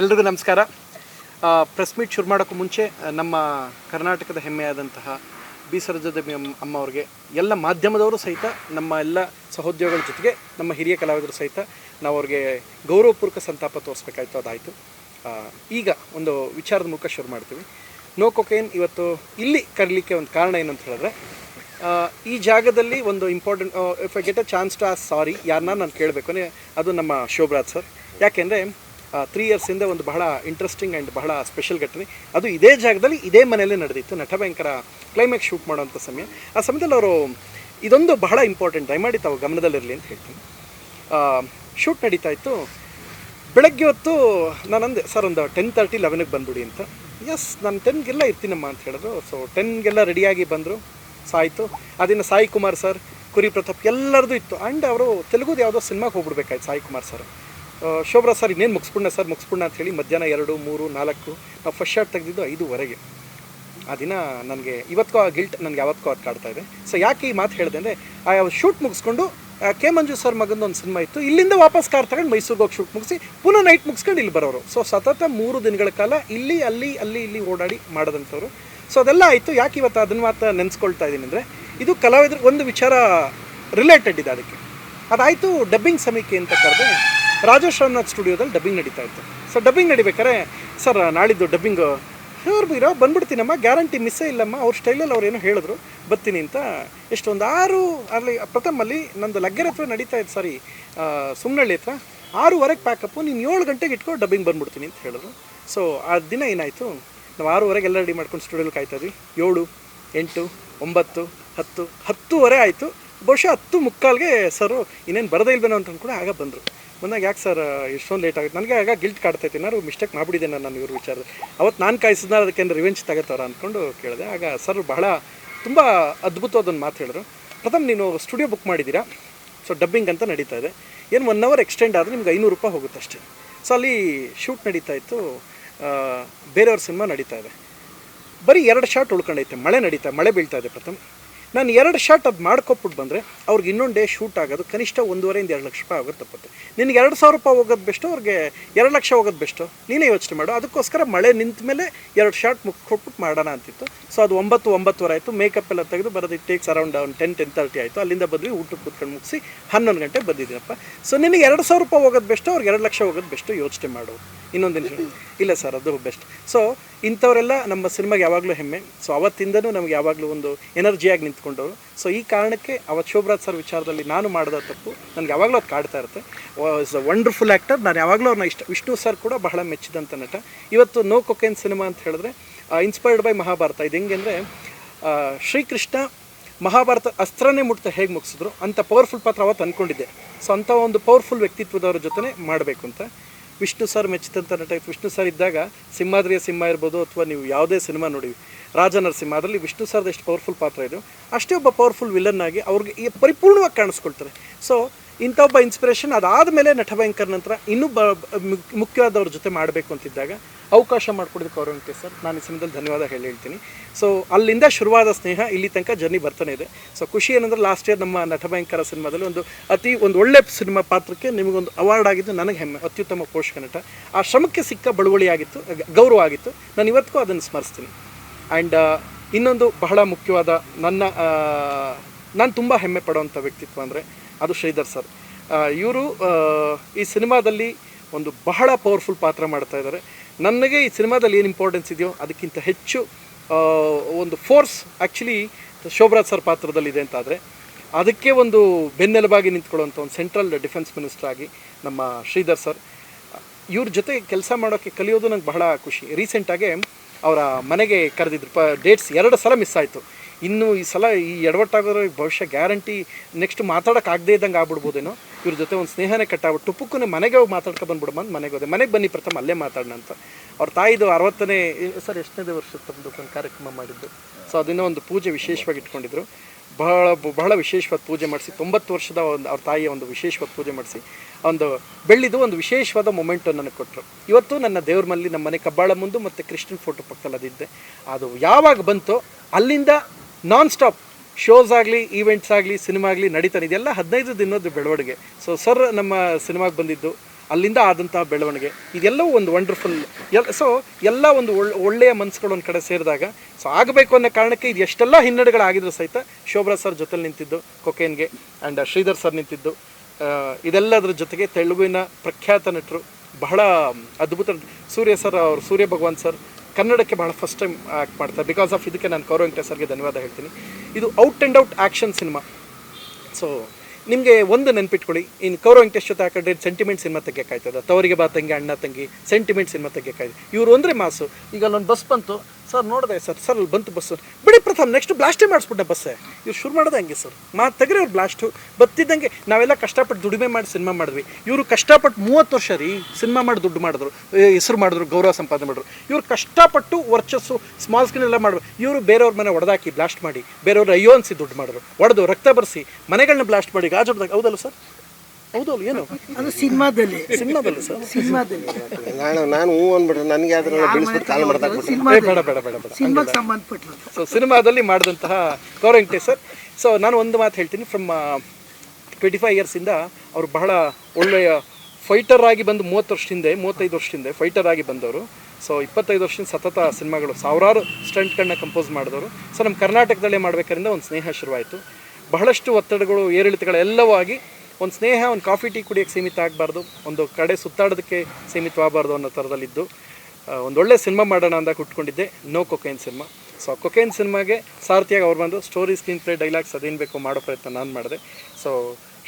ಎಲ್ರಿಗೂ ನಮಸ್ಕಾರ. Press meet ಶುರು ಮಾಡೋಕ್ಕೂ ಮುಂಚೆ ನಮ್ಮ ಕರ್ನಾಟಕದ ಹೆಮ್ಮೆಯಾದಂತಹ ಬಿ ಸರೋಜದೇವಿ ಅಮ್ಮ ಅವ್ರಿಗೆ ಎಲ್ಲ ಮಾಧ್ಯಮದವರು ಸಹಿತ, ನಮ್ಮ ಎಲ್ಲ ಸಹೋದ್ಯೋಗಿಗಳ ಜೊತೆಗೆ, ನಮ್ಮ ಹಿರಿಯ ಕಲಾವಿದರು ಸಹಿತ ನಾವು ಅವ್ರಿಗೆ ಗೌರವಪೂರ್ವಕ ಸಂತಾಪ ತೋರಿಸ್ಬೇಕಾಯ್ತು, ಅದಾಯಿತು. ಈಗ ಒಂದು ವಿಚಾರದ ಮುಖ ಶುರು ಮಾಡ್ತೀವಿ. ನೋ ಕೊಕೇನ್ ಇವತ್ತು ಇಲ್ಲಿ ಕರೀಲಿಕ್ಕೆ ಒಂದು ಕಾರಣ ಏನು ಅಂತ ಹೇಳಿದ್ರೆ ಈ ಜಾಗದಲ್ಲಿ ಒಂದು important if I get a chance to ಆ ಸಾರಿ ಯಾರನ್ನ ನಾನು ಕೇಳಬೇಕು ಅದು ನಮ್ಮ ಶೋಭರಾಜ್ ಸರ್. ಯಾಕೆಂದರೆ ತ್ರೀ ಇಯರ್ಸಿಂದ ಒಂದು ಬಹಳ ಇಂಟ್ರೆಸ್ಟಿಂಗ್ ಆ್ಯಂಡ್ ಬಹಳ ಸ್ಪೆಷಲ್ ಘಟನೆ. ಅದು ಇದೇ ಜಾಗದಲ್ಲಿ ಇದೇ ಮನೆಯಲ್ಲೇ ನಡೆದಿತ್ತು. ನಟಭಯಂಕರ ಕ್ಲೈಮ್ಯಾಕ್ಸ್ ಶೂಟ್ ಮಾಡುವಂಥ ಸಮಯ. ಆ ಸಮಯದಲ್ಲಿ ಅವರು, ಇದೊಂದು ಬಹಳ ಇಂಪಾರ್ಟೆಂಟ್ ದಯಮಾಡಿ ತಾವು ಗಮನದಲ್ಲಿರಲಿ ಅಂತ ಹೇಳ್ತೀನಿ. ಶೂಟ್ ನಡೀತಾ ಇತ್ತು. ಬೆಳಗ್ಗೆ ಹೊತ್ತು ನಾನು ಅಂದೆ, ಸರ್, ಒಂದು ಟೆನ್ ತರ್ಟಿ ಲೆವೆನಿಗೆ ಬಂದ್ಬಿಡಿ ಅಂತ. ಎಸ್ ನಾನು ಟೆನ್ಗೆಲ್ಲ ಇರ್ತೀನಮ್ಮ ಅಂತ ಹೇಳಿದ್ರು. ಸೊ ಟೆನ್ಗೆಲ್ಲ ರೆಡಿಯಾಗಿ ಬಂದರು. ಸಾಯಿತು. ಅದನ್ನು ಸಾಯಿ ಕುಮಾರ್ ಸರ್, ಕುರಿ ಪ್ರತಾಪ್ ಎಲ್ಲರದು ಇತ್ತು. ಆ್ಯಂಡ್ ಅವರು ತೆಲುಗುದು ಯಾವುದೋ ಸಿನಿಮಾಗೆ ಹೋಗ್ಬಿಡ್ಬೇಕಾಯ್ತು ಸಾಯಿ ಕುಮಾರ್ ಸರ್. ಶೋಭ್ರಾ ಸರ್, ಇನ್ನೇನು ಮುಗಿಸ್ಬಿಡ್ಣ ಸರ್? ಮುಗಿಸ್ಬಿಡ್ಣ ಅಂತ ಹೇಳಿ ಮಧ್ಯಾಹ್ನ ಎರಡು, ಮೂರು, ನಾಲ್ಕು, ನಾವು ಫಸ್ಟ್ ಶಾರ್ಟ್ ತೆಗೆದಿದ್ದು ಐದುವರೆಗೆ. ಆ ದಿನ ನನಗೆ ಇವತ್ತು ಆ ಗಿಲ್ಟ್ ನನಗೆ ಯಾವತ್ತಿಗೂ ಅದು ಕಾಡ್ತಾ ಇದೆ. ಸೊ ಯಾಕೆ ಈ ಮಾತು ಹೇಳಿದೆ ಅಂದರೆ, ಆ ಶೂಟ್ ಮುಗಿಸ್ಕೊಂಡು ಕೆ ಮಂಜು ಸರ್ ಮಗಂದು ಒಂದು ಸಿನಿಮಾ ಇತ್ತು. ಇಲ್ಲಿಂದ ವಾಪಸ್ ಕಾರ್ ತಗೊಂಡು ಮೈಸೂರಿಗೆ ಹೋಗಿ ಶೂಟ್ ಮುಗಿಸಿ, ಪುನಃ ನೈಟ್ ಮುಗಿಸ್ಕೊಂಡು ಇಲ್ಲಿ ಬರೋರು. ಸೊ ಸತತ ಮೂರು ದಿನಗಳ ಕಾಲ ಇಲ್ಲಿ, ಅಲ್ಲಿ ಅಲ್ಲಿ, ಇಲ್ಲಿ ಓಡಾಡಿ ಮಾಡಿದಂಥವ್ರು. ಸೊ ಅದೆಲ್ಲ ಆಯಿತು. ಯಾಕೆ ಇವತ್ತು ಅದನ್ನು ಮಾತ್ರ ನೆನೆಸ್ಕೊಳ್ತಾ ಇದ್ದೀನಿ ಅಂದರೆ, ಇದು ಕಲಾವಿದ್ರ ಒಂದು ವಿಚಾರ ರಿಲೇಟೆಡ್ ಇದೆ ಅದಕ್ಕೆ. ಅದಾಯಿತು ಡಬ್ಬಿಂಗ್ ಸಮೀಕೆ ಅಂತ ಕರೆದೆ. ರಾಜೇಶ್ ರಾಮನಾಥ್ ಸ್ಟುಡಿಯೋದಲ್ಲಿ ಡಬ್ಬಿಂಗ್ ನಡೀತಾ ಇತ್ತು. ಸೊ ಡಬ್ಬಿಂಗ್ ನಡಿಬೇಕಾರೆ ಸರ್, ನಾಳಿದ್ದು ಡಬ್ಬಿಂಗು ಇವ್ರು ಬಂದ್ಬಿಡ್ತೀನಮ್ಮ ಗ್ಯಾರಂಟಿ ಮಿಸ್ಸೇ ಇಲ್ಲಮ್ಮ, ಅವ್ರ ಸ್ಟೈಲಲ್ಲಿ ಅವ್ರು ಏನೋ ಹೇಳಿದ್ರು, ಬರ್ತೀನಿ ಅಂತ. ಎಷ್ಟೊಂದು ಆರು, ಅಲ್ಲಿ ಪ್ರಥಮಲ್ಲಿ ನಂದು ಲಗ್ಗೆರೆ ಹತ್ರ ನಡೀತಾ ಇತ್ತು ಸಾರಿ ಸುಮ್ಮನಳ್ಳಿ ಹತ್ರ. ಆರೂವರೆಗೆ ಪ್ಯಾಕಪ್ಪು ನೀನು ಏಳು ಗಂಟೆಗೆ ಇಟ್ಕೊಂಡು ಡಬ್ಬಿಂಗ್ ಬಂದ್ಬಿಡ್ತೀನಿ ಅಂತ ಹೇಳಿದ್ರು. ಸೊ ಆ ದಿನ ಏನಾಯಿತು? ನಾವು ಆರೂವರೆಗೆ ಎಲ್ಲ ರೆಡಿ ಮಾಡ್ಕೊಂಡು ಸ್ಟುಡಿಯೋಲಿ ಕಾಯ್ತಾ ಇದ್ವಿ. ಏಳು, ಎಂಟು, ಒಂಬತ್ತು, ಹತ್ತು, ಹತ್ತೂವರೆ ಆಯಿತು. ಬಹುಶಃ ಹತ್ತು ಮುಕ್ಕಾಲ್ಗೆ ಸರು ಇನ್ನೇನು ಬರದೇ ಇಲ್ವೇನೋ ಅಂತ ಅಂದ್ಕೊಂಡು ಆಗ ಬಂದರು. ಬಂದಾಗ ಯಾಕೆ ಸರ್ ಇಷ್ಟೊಂದು ಲೇಟ್ ಆಗುತ್ತೆ? ನನಗೆ ಆಗ ಗಿಲ್ಟ್ ಕಾಡ್ತೈತಿ. ಏನಾದ್ರು ಮಿಸ್ಟೇಕ್ ಮಾಡಿಬಿಟ್ಟಿದ್ದೆ ನಾನು ಇವ್ರ ವಿಚಾರದ. ಅವತ್ತು ನಾನು ಕಾಯಿಸಿದ ಅದಕ್ಕೆ ರಿವೆಂಜ್ ತಗೋತಾರ ಅಂದ್ಕೊಂಡು ಕೇಳಿದೆ. ಆಗ ಸರ್ ಬಹಳ ತುಂಬ ಅದ್ಭುತವಾದ ಒಂದು ಮಾತು ಹೇಳಿದ್ರು. ಪ್ರಥಮ್ ನೀನು ಸ್ಟುಡಿಯೋ ಬುಕ್ ಮಾಡಿದ್ದೀರಾ? ಸೊ ಡಬ್ಬಿಂಗ್ ಅಂತ ನಡೀತಾ ಇದೆ. ಏನು ಒನ್ ಅವರ್ ಎಕ್ಸ್ಟೆಂಡ್ ಆದರೆ ನಿಮ್ಗೆ ಐನೂರು ರೂಪಾಯಿ ಹೋಗುತ್ತೆ ಅಷ್ಟೇ. ಸೊ ಅಲ್ಲಿ ಶೂಟ್ ನಡೀತಾ ಇತ್ತು. ಬೇರೆಯವ್ರ ಸಿನಿಮಾ ನಡೀತಾ ಇದೆ. ಬರೀ ಎರಡು ಶಾಟ್ ಉಳ್ಕೊಂಡೈತೆ. ಮಳೆ ನಡೀತಾ, ಮಳೆ ಬೀಳ್ತಾ ಇದೆ ಪ್ರಥಮ್. ನಾನು ಎರಡು ಶಾಟ್ ಅದು ಮಾಡ್ಕೊಟ್ಬಿಟ್ಟು ಬಂದರೆ ಅವ್ರಿಗೆ ಇನ್ನೊಂದು ಡೇ ಶೂಟ್ ಆಗೋದು. ಕನಿಷ್ಠ ಒಂದೂವರೆಯಿಂದ ಎರಡು ಲಕ್ಷ ರೂಪಾಯಿ ಆಗುತ್ತೆ ತಪ್ಪುತ್ತೆ ನಿನಗೆ ಎರಡು ಸಾವಿರ ರೂಪಾಯಿ ಹೋಗೋದು ಬೆಸ್ಟು ಅವ್ರಿಗೆ ಎರಡು ಲಕ್ಷ ಹೋಗೋದು ಬೆಸ್ಟು ನೀನೇ ಯೋಚನೆ ಮಾಡು. ಅದಕ್ಕೋಸ್ಕರ ಮಳೆ ನಿಂತ ಮೇಲೆ ಎರಡು ಶಾಟ್ ಮುಕ್ ಕೊಟ್ಬಿಟ್ಟು ಮಾಡೋಣ ಅಂತಿತ್ತು. ಸೊ ಅದು ಒಂಬತ್ತು, ಒಂಬತ್ತುವರೆ ಆಯಿತು. ಮೇಕಪ್ ಎಲ್ಲ ತೆಗೆದು ಬರೋದು ಇಟ್ ಟೇಕ್ಸ್ ಅರೌಂಡ್ ಒಂದು ಟೆನ್ ಟೆನ್ ತರ್ಟಿ ಆಯಿತು. ಅಲ್ಲಿಂದ ಬದ್ವಿ, ಊಟಕ್ಕೆ ಕೂತ್ಕೊಂಡು ಮುಗಿಸಿ ಹನ್ನೊಂದು ಗಂಟೆ ಬಂದಿದ್ದೀನಪ್ಪ. ಸೊ ನಿನಗೆ ಎರಡು ಸಾವಿರ ರೂಪಾಯಿ ಹೋಗೋದು ಬೆಸ್ಟು ಅವ್ರಿಗೆ ಎರಡು ಲಕ್ಷ ಹೋಗೋದು ಬೆಸ್ಟು ಯೋಚನೆ ಮಾಡು. ಇನ್ನೊಂದು ಇಲ್ಲ ಸರ್, ಅದು ಬೆಸ್ಟ್ ಸೊ ಇಂಥವರೆಲ್ಲ ನಮ್ಮ ಸಿನಿಮಾಗೆ ಯಾವಾಗಲೂ ಹೆಮ್ಮೆ. ಸೊ ಅವತ್ತಿಂದನೂ ನಮಗೆ ಯಾವಾಗಲೂ ಒಂದು ಎನರ್ಜಿಯಾಗಿ ನಿಂತ್ಕೊಂಡವರು. ಸೊ ಈ ಕಾರಣಕ್ಕೆ ಅವತ್ತು ಶೋಭರಾಜ್ ಸರ್ ವಿಚಾರದಲ್ಲಿ ನಾನು ಮಾಡಿದ ತಪ್ಪು. ನನಗೆ ಯಾವಾಗಲೂ ಅದು ಕಾಡ್ತಾ ಇರುತ್ತೆ. ಇಸ್ ಅ ವಂಡರ್ಫುಲ್ ಆ್ಯಕ್ಟರ್ ನಾನು ಯಾವಾಗಲೂ ಅವ್ರನ್ನ ಇಷ್ಟ ವಿಷ್ಣು ಸರ್ ಕೂಡ ಬಹಳ ಮೆಚ್ಚಿದಂಥ ನಟ. ಇವತ್ತು ನೋ ಕೊಕೇನ್ ಸಿನಿಮಾ ಅಂತ ಹೇಳಿದ್ರೆ ಇನ್ಸ್ಪೈರ್ಡ್ ಬೈ ಮಹಾಭಾರತ. ಇದು ಹೆಂಗೆ ಅಂದರೆ ಶ್ರೀಕೃಷ್ಣ ಮಹಾಭಾರತ ಅಸ್ತ್ರನೇ ಮುಟ್ತಾ ಹೇಗೆ ಮುಗಿಸಿದ್ರು ಅಂಥ ಪವರ್ಫುಲ್ ಪಾತ್ರ ಅವತ್ತು ಅಂದ್ಕೊಂಡಿದ್ದೆ ಸೊ ಅಂಥ ಒಂದು ಪವರ್ಫುಲ್ ವ್ಯಕ್ತಿತ್ವದವ್ರ ಜೊತೆ ಮಾಡಬೇಕು ಅಂತ ವಿಷ್ಣು ಸರ್ ಮೆಚ್ಚಿದಂಥ ನಟ ವಿಷ್ಣು ಸರ್ ಇದ್ದಾಗ ಸಿಂಹಾದ್ರಿಯ ಸಿಂಹ ಇರ್ಬೋದು ಅಥವಾ ನೀವು ಯಾವುದೇ ಸಿನಿಮಾ ನೋಡಿ ರಾಜ ನರಸಿಂಹ ಅದರಲ್ಲಿ ವಿಷ್ಣು ಸರ್ದು ಎಷ್ಟು ಪವರ್ಫುಲ್ ಪಾತ್ರ ಇದೆ. ಅಷ್ಟೇ ಒಬ್ಬ ಪವರ್ಫುಲ್ ವಿಲನ್ ಆಗಿ ಅವ್ರಿಗೆ ಈ ಪರಿಪೂರ್ಣವಾಗಿ ಕಾಣಿಸ್ಕೊಳ್ತಾರೆ. ಸೊ ಇಂಥ ಒಬ್ಬ ಇನ್ಸ್ಪಿರೇಷನ್ ಅದಾದಮೇಲೆ ನಟಭಯಂಕರ್ ನಂತರ ಇನ್ನೂ ಬ ಮುಖ್ಯವಾದವ್ರ ಜೊತೆ ಮಾಡಬೇಕು ಅಂತಿದ್ದಾಗ ಅವಕಾಶ ಮಾಡಿಕೊಡೋದಕ್ಕೆ ಅವರಂತೆ ಸರ್. ನಾನು ಈ ಸಮಯದಲ್ಲಿ ಧನ್ಯವಾದ ಹೇಳಿ ಹೇಳ್ತೀನಿ. ಸೊ ಅಲ್ಲಿಂದ ಶುರುವಾದ ಸ್ನೇಹ ಇಲ್ಲಿ ತನಕ ಜರ್ನಿ ಬರ್ತಾನೆ ಇದೆ. ಸೊ ಖುಷಿ ಏನಂದ್ರೆ ಲಾಸ್ಟ್ ಇಯರ್ ನಮ್ಮ ನಟಭಯಂಕರ ಸಿನಿಮಾದಲ್ಲಿ ಒಂದು ಅತಿ, ಒಂದು ಒಳ್ಳೆ ಸಿನಿಮಾ ಪಾತ್ರಕ್ಕೆ ನಿಮಗೊಂದು ಅವಾರ್ಡ್ ಆಗಿದ್ದು ನನಗೆ ಹೆಮ್ಮೆ, ಅತ್ಯುತ್ತಮ ಪೋಷಕ ನಟ. ಆ ಶ್ರಮಕ್ಕೆ ಸಿಕ್ಕ ಬಳುವಳಿ ಆಗಿತ್ತು ಗೌರವ ಆಗಿತ್ತು. ನಾನು ಇವತ್ತಿಗೂ ಅದನ್ನು ಸ್ಮರಿಸ್ತೀನಿ. ಆ್ಯಂಡ್ ಇನ್ನೊಂದು ಬಹಳ ಮುಖ್ಯವಾದ ನನ್ನ ನಾನು ತುಂಬ ಹೆಮ್ಮೆ ಪಡುವಂಥ ವ್ಯಕ್ತಿತ್ವ ಅಂದರೆ ಅದು ಶ್ರೀಧರ್ ಸರ್. ಇವರು ಈ ಸಿನಿಮಾದಲ್ಲಿ ಒಂದು ಬಹಳ ಪವರ್ಫುಲ್ ಪಾತ್ರ ಮಾಡ್ತಾ ಇದ್ದಾರೆ. ನನಗೆ ಈ ಸಿನಿಮಾದಲ್ಲಿ ಏನು ಇಂಪಾರ್ಟೆನ್ಸ್ ಇದೆಯೋ ಅದಕ್ಕಿಂತ ಹೆಚ್ಚು ಒಂದು ಫೋರ್ಸ್ ಆ್ಯಕ್ಚುಲಿ ಶೋಭರಾಜ್ ಸರ್ ಪಾತ್ರದಲ್ಲಿದೆ ಅಂತಾದರೆ, ಅದಕ್ಕೆ ಒಂದು ಬೆನ್ನೆಲುಬಾಗಿ ನಿಂತ್ಕೊಳ್ಳುವಂಥ ಒಂದು ಸೆಂಟ್ರಲ್ ಡಿಫೆನ್ಸ್ ಮಿನಿಸ್ಟರ್ ಆಗಿ ನಮ್ಮ ಶ್ರೀಧರ್ ಸರ್. ಇವ್ರ ಜೊತೆ ಕೆಲಸ ಮಾಡೋಕ್ಕೆ ಕಲಿಯೋದು ನಂಗೆ ಬಹಳ ಖುಷಿ. ರೀಸೆಂಟಾಗೆ ಅವರ ಮನೆಗೆ ಕರೆದಿದ್ರು. ಪ ಡೇಟ್ಸ್ ಎರಡು ಸಲ ಮಿಸ್ ಆಯಿತು. ಇನ್ನು ಈ ಸಲ ಈ ಎಡವಟ್ಟಾಗೋದ್ರ ಭವಿಷ್ಯ ಗ್ಯಾರಂಟಿ ನೆಕ್ಸ್ಟ್ ಮಾತಾಡೋಕೆ ಆಗದೇ ಇದ್ದಂಗೆ ಆಗ್ಬಿಡ್ಬೋದೇನೋ? ಇವ್ರ ಜೊತೆ ಒಂದು ಸ್ನೇಹನೇ ಕಟ್ಟಾಗ್ಬಿಟ್ಟು ಟುಪ್ಪುಕ್ಕೂ ಮನೆಗೆ ಹೋಗಿ ಮಾತಾಡ್ಕೊ ಬಂದ್ಬಿಡಮ್ಮ ಅಂತ ಮನೆಗೆ ಹೋದೆ. ಮನೆಗೆ ಬನ್ನಿ ಪ್ರಥಮ, ಅಲ್ಲೇ ಮಾತಾಡೋಣ ಅಂತ. ಅವ್ರ ತಾಯಿದು ಅರವತ್ತನೇ, ಸರ್ ಎಷ್ಟನೇ ವರ್ಷ ತಮ್ಮದು ಒಂದು ಕಾರ್ಯಕ್ರಮ ಮಾಡಿದ್ದು? ಸೊ ಅದನ್ನ ಒಂದು ಪೂಜೆ ವಿಶೇಷವಾಗಿ ಇಟ್ಕೊಂಡಿದ್ರು. ಬಹಳ ಬಹಳ ವಿಶೇಷವಾದ ಪೂಜೆ ಮಾಡಿಸಿ, ತೊಂಬತ್ತು ವರ್ಷದ ಒಂದು ಅವ್ರ ತಾಯಿಯ ಒಂದು ವಿಶೇಷವಾದ ಪೂಜೆ ಮಾಡಿಸಿ, ಒಂದು ಬೆಳ್ಳಿದು ಒಂದು ವಿಶೇಷವಾದ ಮೊಮೆಂಟು ನನಗೆ ಕೊಟ್ಟರು ಇವತ್ತು ನನ್ನ ದೇವ್ರ ಮಲ್ಲಿ ನಮ್ಮ ಮನೆ ಕಬ್ಬಾಳ ಮುಂದೆ ಮತ್ತು ಕೃಷ್ಣನ್ ಫೋಟೋ ಪಕ್ಕದಲ್ಲಿ ಅದಿದ್ದೆ ಅದು ಯಾವಾಗ ಬಂತೋ ಅಲ್ಲಿಂದ ನಾನ್ ಸ್ಟಾಪ್ ಶೋಸ್ ಆಗಲಿ ಈವೆಂಟ್ಸ್ ಆಗಲಿ ಸಿನಿಮಾ ಆಗಲಿ ನಡೀತಾನೆ. ಇದೆಲ್ಲ ಹದಿನೈದು ದಿನದ ಬೆಳವಣಿಗೆ. ಸೊ ಸರ್ ನಮ್ಮ ಸಿನಿಮಾಗೆ ಬಂದಿದ್ದು ಅಲ್ಲಿಂದ ಆದಂತಹ ಬೆಳವಣಿಗೆ. ಇದೆಲ್ಲವೂ ಒಂದು ವಂಡರ್ಫುಲ್ ಎಲ್ ಸೊ ಎಲ್ಲ ಒಂದು ಒಳ್ಳೆ ಒಳ್ಳೆಯ ಮನಸ್ಸುಗಳು ಒಂದು ಕಡೆ ಸೇರಿದಾಗ ಸೊ ಆಗಬೇಕು ಅನ್ನೋ ಕಾರಣಕ್ಕೆ ಇದು ಎಷ್ಟೆಲ್ಲ ಹಿನ್ನಡೆಗಳಾಗಿದ್ರು ಸಹಿತ ಶೋಭ್ರಾ ಸರ್ ಜೊತೆಲಿ ನಿಂತಿದ್ದು ಕೊಕೇನ್ಗೆ ಆ್ಯಂಡ್ ಶ್ರೀಧರ್ ಸರ್ ನಿಂತಿದ್ದು ಆ, ಇದೆಲ್ಲದರ ಜೊತೆಗೆ ತೆಲುಗಿನ ಪ್ರಖ್ಯಾತ ನಟರು ಬಹಳ ಅದ್ಭುತ ಸೂರ್ಯ ಸರ್ ಅವರು ಸೂರ್ಯ ಭಗವಾನ್ ಸರ್ ಕನ್ನಡಕ್ಕೆ ಬಹಳ ಫಸ್ಟ್ ಟೈಮ್ ಆ್ಯಕ್ಟ್ ಮಾಡ್ತಾರೆ. ಬಿಕಾಸ್ ಆಫ್ ಇದಕ್ಕೆ ನಾನು ಕೌರವ್ ವೆಂಕಟೇಶ್ ಧನ್ಯವಾದ ಹೇಳ್ತೀನಿ. ಇದು out and out action cinema so ನಿಮಗೆ ಒಂದು ನೆನ್ಪಿಟ್ಕೊಳ್ಳಿ. ಇನ್ನು ಕೌರವ್ ವೆಂಕಟೇಶ್ ಜೊತೆ ಹಾಕೊಂಡ್ರೆ ಸೆಂಟಿಮೆಂಟ್ ಸಿನಿಮಾ ತೆಗಿಯೋಕ್ಕಾಯ್ತದ? ತವರಿಗೆ ಬಾ ತಂಗಿ, ಅಣ್ಣ ತಂಗಿ ಸೆಂಟಿಮೆಂಟ್ ಸಿನಿಮಾ ತೆಗಿಯೋಕ್ಕಾಯ್ತು ಇವರು ಅಂದರೆ ಮಾಸು. ಈಗ ಅಲ್ಲೊಂದು ಬಸ್ ಬಂತು. ಸರ್, ನೋಡಿದೆ ಸರ್ ಸರ್, ಅಲ್ಲಿ ಬಂತು ಬಸ್ಸು ಬಿಡಿ ಪ್ರಥಮ್ ನೆಕ್ಸ್ಟ್ ಬ್ಲಾಸ್ಟೇ ಮಾಡಿಸ್ಬಿಟ್ಟೆ ಬಸ್ಸೇ ಇವ್ರು ಶುರು ಮಾಡೋದು ಹಂಗೆ ಸರ್. ಮಾ ತೆಗ್ರಿ ಅವ್ರು ಬ್ಲಾಸ್ಟು ಬತ್ತಿದ್ದಂಗೆ ನಾವೆಲ್ಲ ಕಷ್ಟಪಟ್ಟು ದುಡಿಮೆ ಮಾಡಿ ಸಿನಿಮಾ ಮಾಡಿದ್ವಿ. ಇವರು ಕಷ್ಟಪಟ್ಟು ಮೂವತ್ತು ವರ್ಷ ರೀ ಸಿನಿಮಾ ಮಾಡಿ ದುಡ್ಡು ಮಾಡಿದ್ರು. ಹೆಸರು ಮಾಡಿದ್ರು, ಗೌರವ ಸಂಪಾದನೆ ಮಾಡಿದ್ರು. ಇವ್ರು ಕಷ್ಟಪಟ್ಟು ವರ್ಚಸ್ಸು ಸ್ಮಾಲ್ ಸ್ಕ್ರೀನ್ ಎಲ್ಲ ಮಾಡಿದ್ರು. ಇವರು ಬೇರೆಯವ್ರ ಮನೆ ಒಡೆದಾಕಿ ಬ್ಲಾಸ್ಟ್ ಮಾಡಿ, ಬೇರೆಯವ್ರ ಅಯ್ಯೋ ಅನಿಸಿ ದುಡ್ಡು ಮಾಡಿದ್ರು. ಒಡೆದು ರಕ್ತ ಬರೆಸಿ ಮನೆಗಳನ್ನ ಬ್ಲಾಸ್ಟ್ ಮಾಡಿ, ಗಾಜು ಹೌದಲ್ಲ ಸರ್? ಹೌದಲ್ಲ ಏನು? ಅದು ಸಿನಿಮಾದಲ್ಲಿ. ಸಿನಿಮಾದಲ್ಲಿ ಸರ್. ಸಿನಿಮಾದಲ್ಲಿ. ನಾನು ನಾನು ಹೂ ಅಂದ್ಬಿಟ್ರೆ ನನಗೆ ಅದನ್ನೆಲ್ಲ ಬೆಳೆಸ್ಬಿಟ್ಟು ಕಾಲ್ ಮಾಡ್ತಾ ಬೇಡ ಬೇಡ ಬೇಡ ಬೇಡ. ಸಿನಿಮಾಗೆ ಸಂಬಂಧಪಟ್ಟಿರೋದು ಸೊ ಸಿನಿಮಾದಲ್ಲಿ ಮಾಡಿದಂತಹ ಗೌರವ್ ವೆಂಕಟೇಶ್ ಸರ್. ಸೊ ನಾನು ಒಂದು ಮಾತು ಹೇಳ್ತೀನಿ. ಫ್ರಮ್ ಟ್ವೆಂಟಿ ಫೈವ್ ಇಯರ್ಸಿಂದ ಅವರು ಬಹಳ ಒಳ್ಳೆಯ ಫೈಟರ್ ಆಗಿ ಬಂದು ಮೂವತ್ತು ವರ್ಷ ಹಿಂದೆ ಮೂವತ್ತೈದು ವರ್ಷ ಹಿಂದೆ ಫೈಟರ್ ಆಗಿ ಬಂದವರು. ಸೊ ಇಪ್ಪತ್ತೈದು ವರ್ಷದಿಂದ ಸತತ ಸಿನಿಮಾಗಳು ಸಾವಿರಾರು ಸ್ಟಂಟ್ಗಳನ್ನ ಕಂಪೋಸ್ ಮಾಡಿದವರು. ಸೊ ನಮ್ಮ ಕರ್ನಾಟಕದಲ್ಲೇ ಮಾಡಬೇಕಾದ್ರಿಂದ ಒಂದು ಸ್ನೇಹ ಶುರುವಾಯಿತು. ಬಹಳಷ್ಟು ಒತ್ತಡಗಳು ಏರಿಳಿತಗಳೆಲ್ಲವೂ ಆಗಿ ಒಂದು ಸ್ನೇಹ, ಒಂದು ಕಾಫಿ, ಟೀ ಕುಡಿಯೋಕ್ಕೆ ಸೀಮಿತ ಆಗಬಾರ್ದು. ಒಂದು ಕಡೆ ಸುತ್ತಾಡೋದಕ್ಕೆ ಸೀಮಿತವಾಗಬಾರ್ದು ಅನ್ನೋ ಥರದಲ್ಲಿದ್ದು ಒಂದೊಳ್ಳೆ ಸಿನಿಮಾ ಮಾಡೋಣ ಅಂದಾಗ ಕುಟ್ಕೊಂಡಿದ್ದೆ no cocaine cinema so cocaine ಸಿನಿಮಾಗೆ ಸಾರಥಿಯಾಗಿ ಅವ್ರು ಬಂದು ಸ್ಟೋರಿ ಸ್ಕ್ರೀನ್ ಪ್ಲೇ ಡೈಲಾಗ್ಸ್ ಅದೇನು ಬೇಕು ಮಾಡೋ ಪ್ರಯತ್ನ ನಾನು ಮಾಡಿದೆ. ಸೊ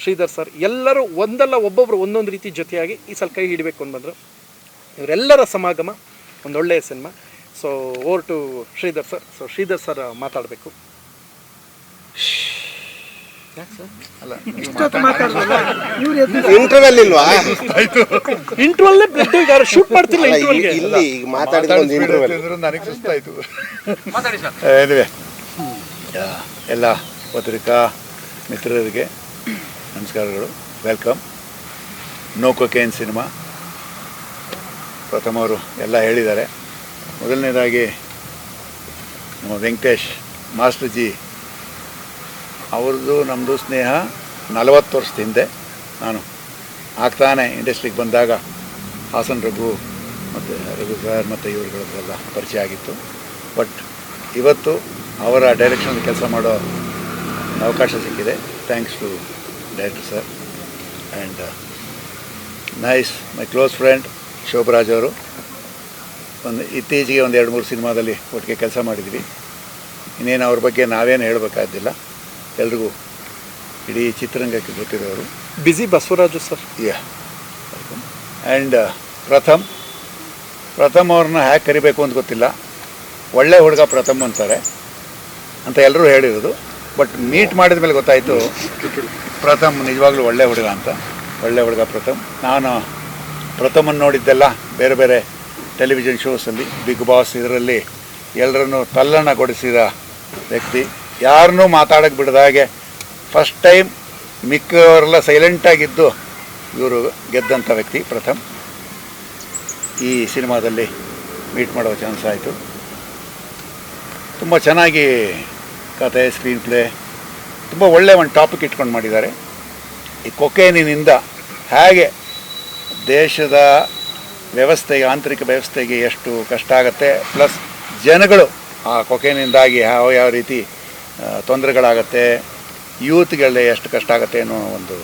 ಶ್ರೀಧರ್ ಸರ್ ಎಲ್ಲರೂ ಒಂದಲ್ಲ ಒಬ್ಬೊಬ್ಬರು ಒಂದೊಂದು ರೀತಿ ಜೊತೆಯಾಗಿ ಈ ಸಲ ಕೈ ಹಿಡಬೇಕು ಅಂತ ಬಂದರು. ಇವರೆಲ್ಲರ ಸಮಾಗಮ ಒಂದೊಳ್ಳೆಯ cinema. So over to Shridhar sir so Shridhar sir ಮಾತಾಡಬೇಕು ಇಷ್ಟೊತ್ತು ಮಾತಾಡಲ್ಲ ಇವ್ರು ಎದ್ದು ಇಂಟರ್ವೆಲ್ ಇಲ್ವಾ ಬ್ಲಡ್ ಯಾರು ಶೂಟ್ ಮಾಡ್ತಿಲ್ಲ ಇಲ್ಲಿ ಈಗ ಮಾತಾಡಿದ ಒಂದು ಇಂಟರ್ವೆಲ್ ಅಂದ್ರು ನನಗೆ ಸುಸ್ತಾಯಿತು. ಇದುವೆ ಎಲ್ಲ ಪತ್ರಿಕಾ ಮಿತ್ರರಿಗೆ ನಮಸ್ಕಾರಗಳು. ವೆಲ್ಕಮ್ ನೋ ಕೊಕೇನ್ ಸಿನಿಮಾ ಪ್ರಥಮವರು ಎಲ್ಲ ಹೇಳಿದ್ದಾರೆ. ಮೊದಲನೇದಾಗಿ ನಮ್ಮ ವೆಂಕಟೇಶ್ ಮಾಸ್ಟರ್ ಜಿ ಅವ್ರದ್ದು ನಮ್ಮದು ಸ್ನೇಹ ನಲವತ್ತು ವರ್ಷದ ಹಿಂದೆ ನಾನು ಆಗ್ತಾನೆ ಇಂಡಸ್ಟ್ರಿಗೆ ಬಂದಾಗ ಹಾಸನ್ ರಘು ಮತ್ತು ರಘು ಸರ್ ಮತ್ತು ಇವರುಗಳದ್ದೆಲ್ಲ ಪರಿಚಯ ಆಗಿತ್ತು. ಬಟ್ ಇವತ್ತು ಅವರ ಡೈರೆಕ್ಷನ್ ಕೆಲಸ ಮಾಡೋ ಅವಕಾಶ ಸಿಕ್ಕಿದೆ. Thanks to director sir and nice my close friend Shobharaj ಅವರು. ಒಂದು ಇತ್ತೀಚೆಗೆ ಒಂದು ಎರಡು ಮೂರು ಸಿನಿಮಾದಲ್ಲಿ ಒಟ್ಟಿಗೆ ಕೆಲಸ ಮಾಡಿದ್ವಿ. ಇನ್ನೇನು ಅವ್ರ ಬಗ್ಗೆ ನಾವೇನು ಹೇಳಬೇಕಾದಿಲ್ಲ ಎಲ್ರಿಗೂ ಇಡೀ ಚಿತ್ರರಂಗಕ್ಕೆ ಗೊತ್ತಿರೋರು. ಬಿಸಿ ಬಸವರಾಜು ಸರ್ ಯಾ ಆ್ಯಂಡ್ ಪ್ರಥಮ್. ಪ್ರಥಮ್ ಅವ್ರನ್ನ ಹ್ಯಾಕ್ ಕರಿಬೇಕು ಅಂತ ಗೊತ್ತಿಲ್ಲ. ಒಳ್ಳೆ ಹುಡುಗ ಪ್ರಥಮ್ ಅಂತಾರೆ ಅಂತ ಎಲ್ಲರೂ ಹೇಳಿರೋದು. ಬಟ್ ಮೀಟ್ ಮಾಡಿದ ಮೇಲೆ ಗೊತ್ತಾಯಿತು ಪ್ರಥಮ್ ನಿಜವಾಗ್ಲೂ ಒಳ್ಳೆ ಹುಡುಗ ಅಂತ. ಒಳ್ಳೆ ಹುಡುಗ ಪ್ರಥಮ್. ನಾನು ಪ್ರಥಮನ್ನು ನೋಡಿದ್ದೆಲ್ಲ ಬೇರೆ ಬೇರೆ ಟೆಲಿವಿಷನ್ ಶೋಸಲ್ಲಿ ಬಿಗ್ ಬಾಸ್ ಇದರಲ್ಲಿ ಎಲ್ಲರನ್ನು ತಲ್ಲಣಗೊಳಿಸಿದ ವ್ಯಕ್ತಿ. ಯಾರನ್ನೂ ಮಾತಾಡೋಕ್ಕೆ ಬಿಡದ ಹಾಗೆ ಫಸ್ಟ್ ಟೈಮ್ ಮಿಕ್ಕವರೆಲ್ಲ ಸೈಲೆಂಟಾಗಿದ್ದು ಇವರು ಗೆದ್ದಂಥ ವ್ಯಕ್ತಿ ಪ್ರಥಮ್. ಈ ಸಿನಿಮಾದಲ್ಲಿ ಮೀಟ್ ಮಾಡೋ ಚಾನ್ಸ್ ಆಯಿತು. ತುಂಬ ಚೆನ್ನಾಗಿ ಕತೆ ಸ್ಕ್ರೀನ್ ಪ್ಲೇ ತುಂಬ ಒಳ್ಳೆಯ ಒಂದು ಟಾಪಿಕ್ ಇಟ್ಕೊಂಡು ಮಾಡಿದ್ದಾರೆ. ಈ ಕೊಕೇನಿನಿಂದ ಹೇಗೆ ದೇಶದ ವ್ಯವಸ್ಥೆಗೆ, ಆಂತರಿಕ ವ್ಯವಸ್ಥೆಗೆ ಎಷ್ಟು ಕಷ್ಟ ಆಗುತ್ತೆ ಪ್ಲಸ್ ಜನಗಳು ಆ ಕೊಕೇನಿಂದಾಗಿ ಯಾವ ಯಾವ ರೀತಿ ತೊಂದರೆಗಳಾಗತ್ತೆ ಯೂತ್ಗಳೆ ಎಷ್ಟು ಕಷ್ಟ ಆಗುತ್ತೆ ಅನ್ನೋ ಒಂದು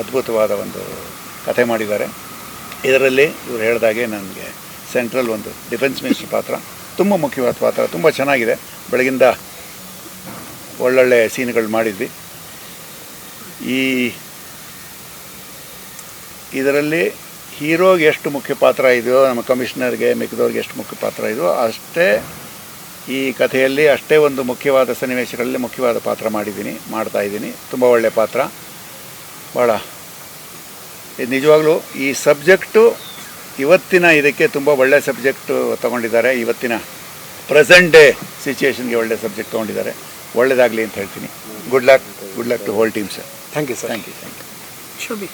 ಅದ್ಭುತವಾದ ಒಂದು ಕಥೆ ಮಾಡಿದ್ದಾರೆ. ಇದರಲ್ಲಿ ಇವರು ಹೇಳಿದಾಗೆ ನನಗೆ ಸೆಂಟ್ರಲ್ ಒಂದು ಡಿಫೆನ್ಸ್ ಮಿನಿಸ್ಟರ್ ಪಾತ್ರ ತುಂಬ ಮುಖ್ಯವಾದ ಪಾತ್ರ, ತುಂಬ ಚೆನ್ನಾಗಿದೆ. ಬೆಳಗಿಂದ ಒಳ್ಳೊಳ್ಳೆ ಸೀನ್ಗಳು ಮಾಡಿದ್ವಿ. ಈ ಇದರಲ್ಲಿ ಹೀರೋಗೆ ಎಷ್ಟು ಮುಖ್ಯ ಪಾತ್ರ ಇದೆಯೋ, ನಮ್ಮ ಕಮಿಷನರ್ಗೆ ಮಿಕ್ಕಿದವ್ರಿಗೆ ಎಷ್ಟು ಮುಖ್ಯ ಪಾತ್ರ ಇದೆಯೋ ಅಷ್ಟೇ ಈ ಕಥೆಯಲ್ಲಿ ಅಷ್ಟೇ ಒಂದು ಮುಖ್ಯವಾದ ಸನ್ನಿವೇಶಗಳಲ್ಲಿ ಮುಖ್ಯವಾದ ಪಾತ್ರ ಮಾಡಿದ್ದೀನಿ ಮಾಡ್ತಾ ಇದ್ದೀನಿ. ತುಂಬ ಒಳ್ಳೆಯ ಪಾತ್ರ. ಭಾಳ ನಿಜವಾಗ್ಲೂ ಈ ಸಬ್ಜೆಕ್ಟು ಇವತ್ತಿನ ಇದಕ್ಕೆ ತುಂಬ ಒಳ್ಳೆಯ ಸಬ್ಜೆಕ್ಟು ತಗೊಂಡಿದ್ದಾರೆ. ಇವತ್ತಿನ ಪ್ರೆಸೆಂಟ್ ಡೇ ಸಿಚುವೇಶನ್ಗೆ ಒಳ್ಳೆಯ ಸಬ್ಜೆಕ್ಟ್ ತೊಗೊಂಡಿದ್ದಾರೆ. ಒಳ್ಳೆಯದಾಗಲಿ ಅಂತ ಹೇಳ್ತೀನಿ. Good luck good luck to whole team sir thank you sir thank you thank you Shobhi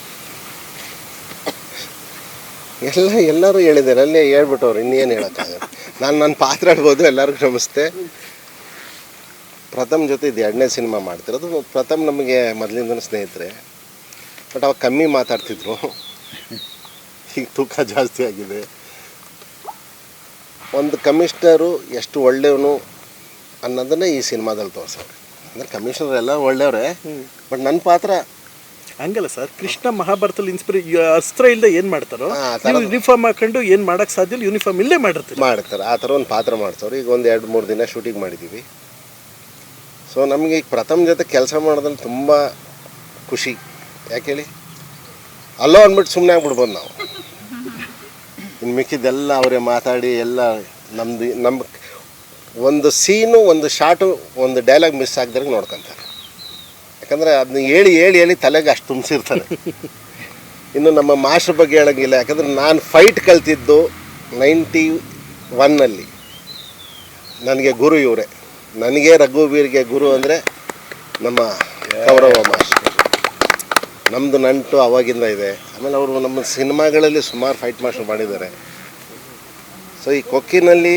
ಎಲ್ಲ ಎಲ್ಲರೂ ಹೇಳಿದ್ದಾರೆ ಅಲ್ಲೇ ಹೇಳ್ಬಿಟ್ಟವ್ರು ಇನ್ನೇನು ಹೇಳೋಕ್ಕಾಗಲ್ಲ. ನಾನು ನನ್ನ ಪಾತ್ರ ಆಡ್ಬೋದು ಎಲ್ಲರಿಗೂ ನಮಸ್ತೆ. ಪ್ರಥಮ್ ಜೊತೆ ಇದು ಎರಡನೇ ಸಿನಿಮಾ ಮಾಡ್ತಿರೋದು ಪ್ರಥಮ್ ನಮಗೆ ಮೊದಲಿಂದನೂ ಸ್ನೇಹಿತರೆ. ಬಟ್ ಅವಾಗ ಕಮ್ಮಿ ಮಾತಾಡ್ತಿದ್ರು. ಈಗ ತೂಕ ಜಾಸ್ತಿ ಆಗಿದೆ. ಒಂದು ಕಮಿಷ್ನರು ಎಷ್ಟು ಒಳ್ಳೆಯವನು ಅನ್ನೋದನ್ನೇ ಈ ಸಿನಿಮಾದಲ್ಲಿ ತೋರಿಸೋರು ಅಂದರೆ ಕಮಿಷನರ್ ಎಲ್ಲ ಒಳ್ಳೆಯವರೇ ಬಟ್ ನನ್ನ ಪಾತ್ರ ಹಂಗಲ್ಲ ಸರ್. ಕೃಷ್ಣ ಮಹಾಭಾರತದಲ್ಲಿ ಇನ್ಸ್ಪಿರೇ ಅಸ್ತ್ರ ಇಲ್ಲದೆ ಏನ್ ಮಾಡ್ತಾರೋ. ಯೂನಿಫಾರ್ಮ್ ಹಾಕೊಂಡು ಏನ್ ಮಾಡಕ್ ಸಾಧ್ಯ ಇಲ್ಲ ಯೂನಿಫಾರ್ಮ್ ಇಲ್ಲೇ ಮಾಡಿರ್ತೀವಿ ಮಾಡ್ತಾರೆ. ಆ ಥರ ಒಂದು ಪಾತ್ರ ಮಾಡ್ತಾರೆ ಈಗ ಒಂದು ಎರಡು ಮೂರು ದಿನ ಶೂಟಿಂಗ್ ಮಾಡಿದ್ದೀವಿ ಸೊ ನಮಗೆ ಈಗ ಪ್ರಥಮ ಜೊತೆ ಕೆಲಸ ಮಾಡೋದ್ರಲ್ಲಿ ತುಂಬ ಖುಷಿ. ಯಾಕೆ ಹೇಳಿ? ಅಲ್ಲೋ ಅಂದ್ಬಿಟ್ಟು ಸುಮ್ಮನೆ ಆಗ್ಬಿಡ್ಬೋದು ನಾವು. ಇನ್ನು ಮಿಕ್ಕಿದ್ದೆಲ್ಲ ಅವರೇ ಮಾತಾಡಿ ಎಲ್ಲ ನಮ್ಮದು ನಮ್ಮ ಒಂದು ಸೀನು ಒಂದು ಶಾಟು ಒಂದು ಡೈಲಾಗ್ ಮಿಸ್ ಆಗ್ದಾಗ ನೋಡ್ಕೊತಾರೆ. ಯಾಕಂದರೆ ಅದನ್ನ ಹೇಳಿ ಹೇಳಿ ಹೇಳಿ ತಲೆಗೆ ಅಷ್ಟು ತುಂಬಿಸಿರ್ತಾರೆ ಇನ್ನು ನಮ್ಮ ಮಾಸ್ಟರ್ ಬಗ್ಗೆ ಹೇಳಂಗಿಲ್ಲ ಯಾಕಂದರೆ ನಾನು ಫೈಟ್ ಕಲ್ತಿದ್ದು ನೈಂಟಿ ಒನ್ನಲ್ಲಿ ನನಗೆ ಗುರು ಇವರೇ. ನನಗೆ ರಘುವೀರ್ಗೆ ಗುರು ಅಂದರೆ ನಮ್ಮ ಗೌರವ ಮಾಸ್ಟರ್. ನಮ್ಮದು ನಂಟು ಅವಾಗಿಂದ ಇದೆ. ಆಮೇಲೆ ಅವರು ನಮ್ಮ ಸಿನಿಮಾಗಳಲ್ಲಿ ಸುಮಾರು ಫೈಟ್ ಮಾಸ್ಟರ್ ಮಾಡಿದ್ದಾರೆ. ಸೊ ಈ ಕೊಕ್ಕಿನಲ್ಲಿ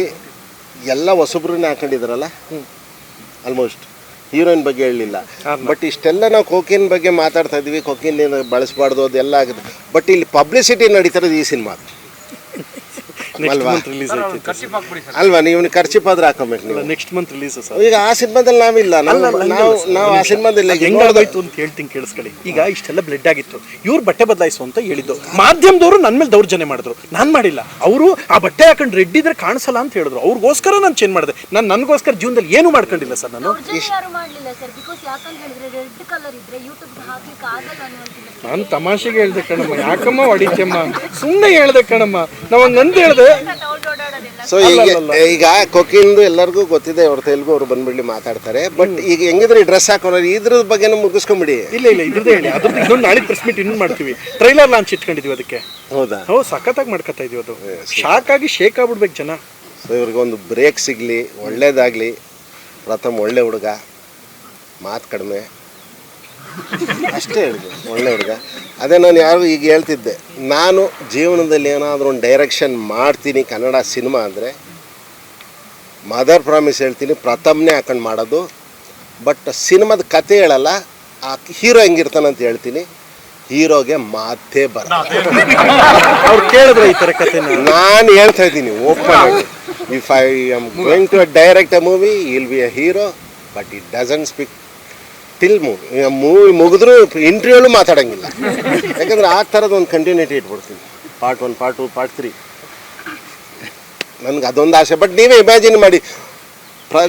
ಎಲ್ಲ ಹೊಸಬ್ರನ್ನೇ ಹಾಕೊಂಡಿದ್ದಾರಲ್ಲ? ಆಲ್ಮೋಸ್ಟ್ ಹೀರೋಯಿನ್ ಬಗ್ಗೆ ಹೇಳಲಿಲ್ಲ. ಬಟ್ ಇಷ್ಟೆಲ್ಲ ನಾವು ಕೋಕಿನ್ ಬಗ್ಗೆ ಮಾತಾಡ್ತಾ ಇದ್ವಿ ಕೋಕಿನ್ ಬಳಸಬಾರ್ದು ಅದೆಲ್ಲ ಆಗುತ್ತೆ. ಬಟ್ ಇಲ್ಲಿ ಪಬ್ಲಿಸಿಟಿ ನಡೀತಿರೋದು ಈ ಸಿನಿಮಾ ನೆಕ್ಸ್ಟ್ ಅಲ್ವಾ? ಮಂತ್ ರಿಲೀಸ್ ಐತಿ ಅಲ್ವಾ ನೀವು ಖರ್ಚಿಪಾದ್ರೆ ಹಾಕೋಬೇಕು ನೀವು. Next month release sir. ಈಗ ಆ ಸಿನಿಮಾದಲ್ಲಿ ನಾವಿಲ್ಲ. ನಾವು ನಾವು ನಾವು ಆ ಸಿನಿಮಾದಲ್ಲಿ ಹೆಂಗಾಗೋಯ್ತು ಅಂತ ಹೇಳ್ತೀನಿ ಕೇಳಿಸ್ಕೊಳ್ಳಿ. ಈಗ ಇಷ್ಟೆಲ್ಲ ಬ್ಲಡ್ ಆಗಿತ್ತು. ಇವ್ರು ಬಟ್ಟೆ ಬದಲಾಯಿಸು ಅಂತ ಹೇಳಿದ್ದು. ಮಾಧ್ಯಮದವರು ನನ್ನ ಮೇಲೆ ದೌರ್ಜನ್ಯ ಮಾಡಿದ್ರು. ನಾನು ಮಾಡಿಲ್ಲ. ಅವರು ಆ ಬಟ್ಟೆ ಹಾಕೊಂಡು ರೆಡ್ ಇದ್ರೆ ಕಾಣಿಸಲ್ಲ ಅಂತ ಹೇಳಿದ್ರು. ಅವ್ರಿಗೋಸ್ಕರ ನಾನು ಚೇಂಜ್ ಮಾಡಿದೆ. ನಾನು ನನಗೋಸ್ಕರ ಜೀವನದಲ್ಲಿ ಏನು ಮಾಡ್ಕೊಂಡಿಲ್ಲ ಸರ್ ನಾನು. ಯಾರು ಮಾಡ್ಲಿಲ್ಲ ಸರ್? ಬಿಕಾಸ್ ಯಾಕಂತ ಹೇಳಿದ್ರೆ ರೆಡ್ ಕಲರ್ ಇದ್ರೆ ಯೂಟ್ಯೂಬ್ ಹಾಕ್ಲಿಕ್ಕೆ ಆಗಲ್ಲ ಅನ್ನುವಂತಿಲ್ಲ. ನಾನು ತಮಾಷೆಗೆ ಹೇಳ್ದೆ ಕಣಮ್ಮ. ಯಾಕಮ್ಮ ಹೊಡಿತಮ್ಮ ಸುಮ್ಮನೆ ಹೇಳ್ದೆ ಕಣಮ್ಮ. ನಾವ್ ನಂದು ಹೇಳ್ದೆ ಸೊ ಈಗ ಈಗ ಕೊಕ್ಕಿಂದು ಎಲ್ಲರಿಗೂ ಗೊತ್ತಿದೆ ಅವ್ರ ತೆಲುಗು ಅವ್ರು ಬಂದ್ಬಿಡ್ಲಿ ಮಾತಾಡ್ತಾರೆ. ಬಟ್ ಈಗ ಹೆಂಗಿದ್ರೆ ಡ್ರೆಸ್ ಹಾಕೋರು ಇದ್ರ ಬಗ್ಗೆ ಮುಗಿಸ್ಕೊಂಬಿಡಿ. ಇಲ್ಲ ಇಲ್ಲ ಇದ್ರದ್ದು ಹೇಳಿ. ಅದ್ರದ್ದು ಇನ್ನೊಂದು ನಾಳೆ ಪ್ರೆಸ್ ಮೀಟ್ ಇನ್ನೊಂದು ಮಾಡ್ತೀವಿ. ಟ್ರೈಲರ್ ಲಾಂಚ್ ಇಟ್ಕೊಂಡಿದ್ವಿ ಅದಕ್ಕೆ. ಹೌದಾ? ಹೌದು ಸಖತ್ತಾಗಿ ಮಾಡ್ಕೊತಾ ಇದೀವಿ ಅದು. ಶಾಕ್ ಆಗಿ ಶೇಕ್ ಆಗ್ಬಿಡ್ಬೇಕು ಜನ. ಸೊ ಇವ್ರಿಗೆ ಒಂದು ಬ್ರೇಕ್ ಸಿಗಲಿ ಒಳ್ಳೇದಾಗಲಿ. ಪ್ರಥಮ ಒಳ್ಳೆ ಹುಡುಗ ಮಾತು ಕಡಿಮೆ. ಅಷ್ಟೇ ಹೇಳಿದೆ ಒಳ್ಳೆ ಹುಡುಗ. ಅದೇ ನಾನು ಯಾರು ಈಗ ಹೇಳ್ತಿದ್ದೆ ನಾನು ಜೀವನದಲ್ಲಿ ಏನಾದರೂ ಒಂದು ಡೈರೆಕ್ಷನ್ ಮಾಡ್ತೀನಿ ಕನ್ನಡ ಸಿನಿಮಾ ಅಂದರೆ ಮದರ್ ಪ್ರಾಮಿಸ್ ಹೇಳ್ತೀನಿ ಪ್ರಥಮನೇ ಹಾಕೊಂಡು ಮಾಡೋದು. ಬಟ್ ಸಿನಿಮಾದ ಕತೆ ಹೇಳಲ್ಲ ಆ ಹೀರೋ ಹೆಂಗಿರ್ತಾನೆ ಅಂತ ಹೇಳ್ತೀನಿ ಹೀರೋಗೆ ಮಾತೇ ಬರ ಅವ್ರು ಕೇಳಿದ್ರೆ ಈ ಥರ ಕತೆ ನಾನು ಹೇಳ್ತಾ ಇದ್ದೀನಿ open if I am going to direct a movie I'll be a hero but it doesn't speak till movie movie ಮುಗಿದ್ರೂ ಇಂಟರ್ವ್ಯೂಲು ಮಾತಾಡೋಂಗಿಲ್ಲ. ಯಾಕಂದ್ರೆ ಆ ಥರದ ಒಂದು continuity ಇಟ್ಬಿಡ್ತೀನಿ. Part one part two part three ನನಗೆ ಅದೊಂದು ಆಸೆ. ಬಟ್ ನೀವೇ ಇಮ್ಯಾಜಿನ್ ಮಾಡಿ. ಪ್ರ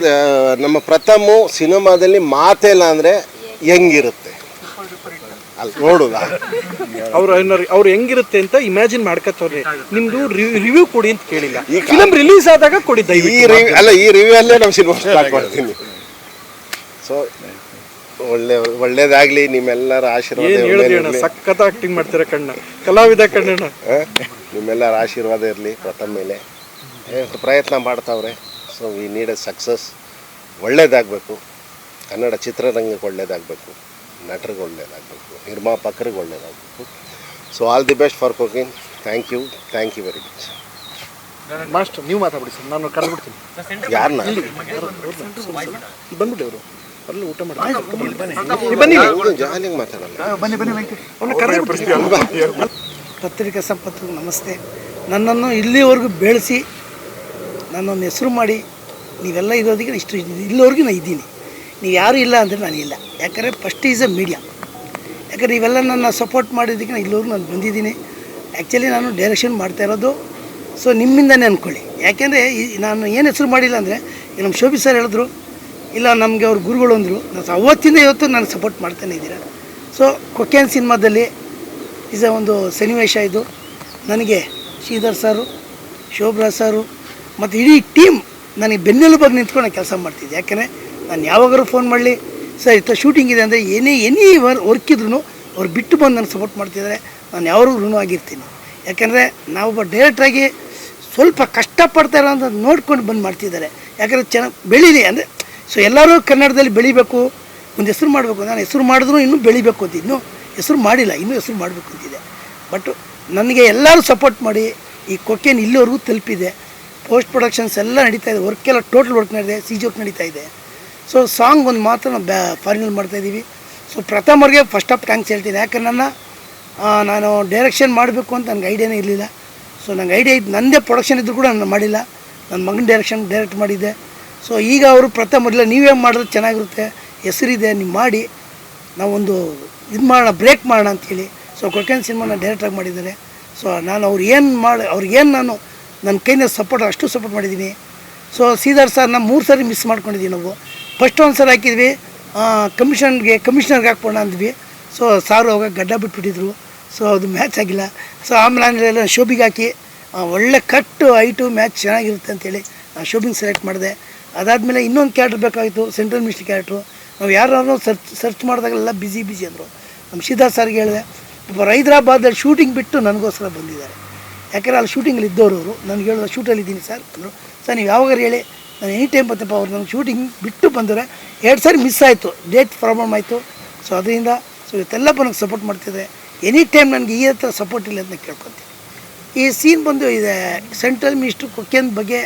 ನಮ್ಮ ಪ್ರಥಮ ಸಿನಿಮಾದಲ್ಲಿ ಮಾತೇ ಇಲ್ಲ ಅಂದರೆ ಹೆಂಗಿರುತ್ತೆ? ಅಲ್ಲಿ ನೋಡುದ? ಅವ್ರು ಅವ್ರು ಹೆಂಗಿರುತ್ತೆ ಅಂತ ಇಮ್ಯಾಜಿನ್ ಮಾಡ್ಕೋತವ್ರಿ. ನಿಮ್ದು ರಿವ್ಯೂ ಕೊಡಿ ಅಂತ ಕೇಳಿಲ್ಲ. ಈ ಫಿಲಮ್ ರಿಲೀಸ್ ಆದಾಗ ಕೊಡಿ ಈ ರಿವ್ಯೂ ಅಲ್ಲ ಈ ರಿವ್ಯೂ ಅಲ್ಲೇ ನಮ್ಮ ಸಿನಿಮಾ ಸ್ಟಾರ್ಟ್ ಮಾಡ್ತೀನಿ. ಸೊ ಒಳ್ಳೆ ಒಳ್ಳೇದಾಗ್ಲಿ ನಿಮ್ಮೆಲ್ಲರ ಆಶೀರ್ವಾದ ಏನ್ ಇವ್ರ ಅಣ್ಣ ಸಖತ್ ಆಕ್ಟಿಂಗ್ ಮಾಡ್ತೀರ ಕಣ್ಣ? ಕಲಾವಿದ ಕಣ್ಣಣ್ಣ ಆ? ನಿಮ್ಮೆಲ್ಲರ ಆಶೀರ್ವಾದ ಇರಲಿ ಪ್ರಥಮ ಮೇಲೆ. ಏ, ಪ್ರಯತ್ನ ಮಾಡ್ತಾವ್ರೆ. ಸೊ ಈ ನೀಡ್ ಸಕ್ಸಸ್ ಒಳ್ಳೇದಾಗಬೇಕು. ಕನ್ನಡ ಚಿತ್ರರಂಗಕ್ಕೆ ಒಳ್ಳೇದಾಗಬೇಕು. ನಟರಿಗೆ ಒಳ್ಳೇದಾಗಬೇಕು. ನಿರ್ಮಾಪಕರಿಗೆ ಒಳ್ಳೇದಾಗಬೇಕು. So all the best for cooking thank you thank you very much master ನೀವು ಮಾತಾಡಿ ಸರ್. ನಾನು ಕಳ್ಬಿಡ್ತೀನಿ ಯಾರನ್ನ ಬಂದ್ಬಿಟ್ಟು ಅವರು. ಅಲ್ಲಿ ಊಟ ಮಾಡಿ ಬನ್ನಿ ಜಾಲಿಯಾಗಿ ಮಾತಾಡಲ್ಲ. ಬನ್ನಿ ಕರೆದ್ಬಿಡ್ತೀನಿ ಪತ್ರಿಕಾ ಸಂಪತ್ತು ನಮಸ್ತೆ. ನನ್ನನ್ನು ಇಲ್ಲಿವರೆಗೂ ಬೆಳೆಸಿ ನನ್ನನ್ನು ಹೆಸರು ಮಾಡಿ ನೀವೆಲ್ಲ ಇರೋದಕ್ಕೆ ಇಷ್ಟು ಇಲ್ಲಿವರೆಗೂ ನಾನು ಇದ್ದೀನಿ. ನೀವು ಯಾರೂ ಇಲ್ಲ ಅಂದರೆ ನಾನು ಇಲ್ಲ. ಯಾಕಂದರೆ ಫಸ್ಟ್ ಈಸ್ ಅ ಮೀಡಿಯಾ. ಯಾಕಂದರೆ ಇವೆಲ್ಲ ನನ್ನ ಸಪೋರ್ಟ್ ಮಾಡಿದ್ದಕ್ಕೆ ನಾನು ಇಲ್ಲಿವರೆಗೂ ನಾನು ಬಂದಿದ್ದೀನಿ. ಆ್ಯಕ್ಚುಲಿ ನಾನು ಡೈರೆಕ್ಷನ್ ಮಾಡ್ತಾ ಇರೋದು ಸೊ ನಿಮ್ಮಿಂದನೇ ಅಂದ್ಕೊಳ್ಳಿ ಯಾಕೆಂದರೆ ನಾನು ಏನು ಹೆಸರು ಮಾಡಿಲ್ಲ ಅಂದರೆ ನಮ್ಮ ಶೋಭಿ ಸರ್ ಹೇಳಿದ್ರು ಇಲ್ಲ, ನಮಗೆ ಅವ್ರ ಗುರುಗಳು ಅಂದರು. ನಾನು ಅವತ್ತಿಂದ ಇವತ್ತು ನಾನು ಸಪೋರ್ಟ್ ಮಾಡ್ತಾನೆ ಇದ್ದೀರಾ? ಸೊ ಕೊಕ್ಕೇನ್ ಸಿನಿಮಾದಲ್ಲಿ ಇಸ ಒಂದು ಸನ್ನಿವೇಶ ಇದು. ನನಗೆ ಶ್ರೀಧರ್ ಸಾರು, ಶೋಭ್ರಾ ಸಾರು, ಮತ್ತು ಇಡೀ ಟೀಮ್ ನನಗೆ ಬೆನ್ನೆಲುಬಾಗಿ ನಿಂತ್ಕೊಂಡು ಕೆಲಸ ಮಾಡ್ತಿದ್ದೆ. ಯಾಕೆಂದರೆ ನಾನು ಯಾವಾಗಾದ್ರೂ ಫೋನ್ ಮಾಡಲಿ, ಸರ್, ಇತ್ತ ಶೂಟಿಂಗ್ ಇದೆ ಅಂದರೆ ಏನೇ ಎನಿ ವರ್ ವರ್ಕ್ ಇದ್ರೂ ಅವ್ರು ಬಿಟ್ಟು ಬಂದು ನನಗೆ ಸಪೋರ್ಟ್ ಮಾಡ್ತಿದ್ದಾರೆ ನಾನು ಯಾವ್ರಿಗೂ ಋಣ ಆಗಿರ್ತೀನಿ. ಯಾಕೆಂದರೆ ನಾವೊಬ್ಬ ಡೈರೆಕ್ಟ್ರಾಗಿ ಸ್ವಲ್ಪ ಕಷ್ಟಪಡ್ತಾ ಅಂತ ನೋಡ್ಕೊಂಡು ಬಂದು ಮಾಡ್ತಿದ್ದಾರೆ. ಯಾಕಂದರೆ ಚೆನ್ನಾಗಿ ಬೆಳೀಲಿ ಅಂದರೆ ಸೊ ಎಲ್ಲರೂ ಕನ್ನಡದಲ್ಲಿ ಬೆಳಿಬೇಕು, ಒಂದು ಹೆಸರು ಮಾಡಬೇಕು ನಾನು ಹೆಸರು ಮಾಡಿದ್ರು ಇನ್ನೂ ಬೆಳಿಬೇಕು ಅಂತ, ಇನ್ನೂ ಹೆಸರು ಮಾಡಿಲ್ಲ, ಇನ್ನೂ ಹೆಸರು ಮಾಡಬೇಕು ಅಂತಿದೆ ಬಟ್ ನನಗೆ ಎಲ್ಲರೂ ಸಪೋರ್ಟ್ ಮಾಡಿ, ಈ ಕೊಕ್ಕೇನು ಇಲ್ಲಿವರೆಗೂ ತಲುಪಿದೆ. ಪೋಸ್ಟ್ ಪ್ರೊಡಕ್ಷನ್ಸ್ ಎಲ್ಲ ನಡೀತಾ ಇದೆ ವರ್ಕ್ ಎಲ್ಲ ಟೋಟಲ್ ವರ್ಕ್ ನಡೆದಿದೆ ಸಿ ಜಿ ವರ್ಕ್ ನಡೀತಾ ಇದೆ. ಸೊ ಸಾಂಗ್ ಒಂದು ಮಾತ್ರ ನಾವು ಬ್ಯಾ ಫೈನಲ್ ಮಾಡ್ತಾಯಿದ್ದೀವಿ ಸೊ ಪ್ರಥಮರಿಗೆ ಫಸ್ಟ್ ಆಫ್ ಥ್ಯಾಂಕ್ಸ್ ಹೇಳ್ತೀನಿ. ಯಾಕಂದ್ರೆ ನನ್ನ ನಾನು ಡೈರೆಕ್ಷನ್ ಮಾಡಬೇಕು ಅಂತ ನನಗೆ ಐಡಿಯಾನೇ ಇರಲಿಲ್ಲ. ಸೊ ನಂಗೆ ಐಡಿಯಾ ಇದು ನನ್ನದೇ ಪ್ರೊಡಕ್ಷನ್ ಇದ್ದರೂ ಕೂಡ ನಾನು ಮಾಡಿಲ್ಲ. ನನ್ನ ಮಗನ ಡೈರೆಕ್ಷನ್ ಡೈರೆಕ್ಟ್ ಮಾಡಿದ್ದೆ. ಸೊ ಈಗ ಅವರು ಪ್ರಥಮ ಮೊದಲು ನೀವೇ ಮಾಡಿದ್ರೆ ಚೆನ್ನಾಗಿರುತ್ತೆ. ಹೆಸರಿದೆ, ನೀವು ಮಾಡಿ. ನಾವೊಂದು ಇದು ಮಾಡೋಣ, ಬ್ರೇಕ್ ಮಾಡೋಣ ಅಂಥೇಳಿ ಸೊ ಕೊಕ್ಕನ್ ಸಿನಿಮಾನ ಡೈರೆಕ್ಟಾಗಿ ಮಾಡಿದ್ದಾರೆ. ಸೊ ನಾನು ಅವ್ರು ಏನು ಮಾಡಿ ಅವ್ರಿಗೇನು ನಾನು ನನ್ನ ಕೈಯಿಂದ ಸಪೋರ್ಟ್ ಅಷ್ಟು ಸಪೋರ್ಟ್ ಮಾಡಿದ್ದೀನಿ. ಸೊ ಸೀದಾರ್ ಸರ್ ನಾವು ಮೂರು ಸಾರಿ ಮಿಸ್ ಮಾಡ್ಕೊಂಡಿದ್ದೀವಿ ನಾವು. ಫಸ್ಟ್ ಒಂದು ಸಲ ಹಾಕಿದ್ವಿ. ಕಮಿಷನ್ಗೆ ಕಮಿಷನರ್ಗೆ ಹಾಕ್ಬೋಣ ಅಂದ್ವಿ. ಸೊ ಸಾರು ಅವಾಗ ಗಡ್ಡ ಬಿಟ್ಬಿಟ್ಟಿದ್ರು. ಸೊ ಅದು ಮ್ಯಾಚ್ ಆಗಿಲ್ಲ. ಸೊ ಆಮೇಲೆ ಶೋಬಿಗೆ ಹಾಕಿ ಒಳ್ಳೆ ಕಟ್ಟು ಐಟು ಮ್ಯಾಚ್ ಚೆನ್ನಾಗಿರುತ್ತೆ ಅಂತೇಳಿ ನಾನು ಶೋಬಿಂಗ್ ಸೆಲೆಕ್ಟ್ ಮಾಡಿದೆ. ಅದಾದಮೇಲೆ ಇನ್ನೊಂದು ಕ್ಯಾರೆಕ್ಟರ್ ಬೇಕಾಗಿತ್ತು ಸೆಂಟ್ರಲ್ ಮಿನಿಸ್ಟ್ರಿ ಕ್ಯಾರೆಕ್ಟ್ರು. ನಾವು ಯಾರು ಸರ್ಚ್ ಸರ್ಚ್ ಮಾಡಿದಾಗಲೆಲ್ಲ ಬ್ಯುಸಿ ಬ್ಯುಸಿ ಅಂದರು. ನಮ್ಮ ಸಿದ್ಧಾ ಸರ್ಗೆ ಹೇಳಿದೆ, ಒಬ್ಬ ಹೈದ್ರಾಬಾದಲ್ಲಿ ಶೂಟಿಂಗ್ ಬಿಟ್ಟು ನನಗೋಸ್ಕರ ಬಂದಿದ್ದಾರೆ. ಯಾಕಂದರೆ ಅಲ್ಲಿ ಶೂಟಿಂಗಲ್ಲಿ ಇದ್ದವರು ಅವರು ನನಗೆ ಹೇಳಿದ ಶೂಟಲ್ಲಿ ಇದ್ದೀನಿ ಸರ್ ಅಂದರು. ಸರ್ ನೀವು ಯಾವಾಗಾರು ಹೇಳಿ, ನಾನು ಎನಿ ಟೈಮ್ ಬರ್ತಪ್ಪ ಅವ್ರು ನನಗೆ ಶೂಟಿಂಗ್ ಬಿಟ್ಟು ಬಂದರೆ ಎರಡು ಸಾರಿ ಮಿಸ್ ಆಯಿತು ಡೇಟ್ ಪ್ರಾಬ್ಲಮ್ ಆಯಿತು. ಸೊ ಅದರಿಂದ ಸೊ ಇವತ್ತೆಲ್ಲ ನನಗೆ ಸಪೋರ್ಟ್ ಮಾಡ್ತಿದ್ದೆ ಎನಿ ಟೈಮ್ ನನಗೆ ಈ ಹತ್ರ ಸಪೋರ್ಟ್ ಇಲ್ಲ ಅಂತ ಕೇಳ್ಕೊತೀನಿ. ಈ ಸೀನ್ ಬಂದು ಇದೆ, ಸೆಂಟ್ರಲ್ ಮಿನಿಸ್ಟ್ರು ಕೊಕ್ಕೇನ್ ಬಗ್ಗೆ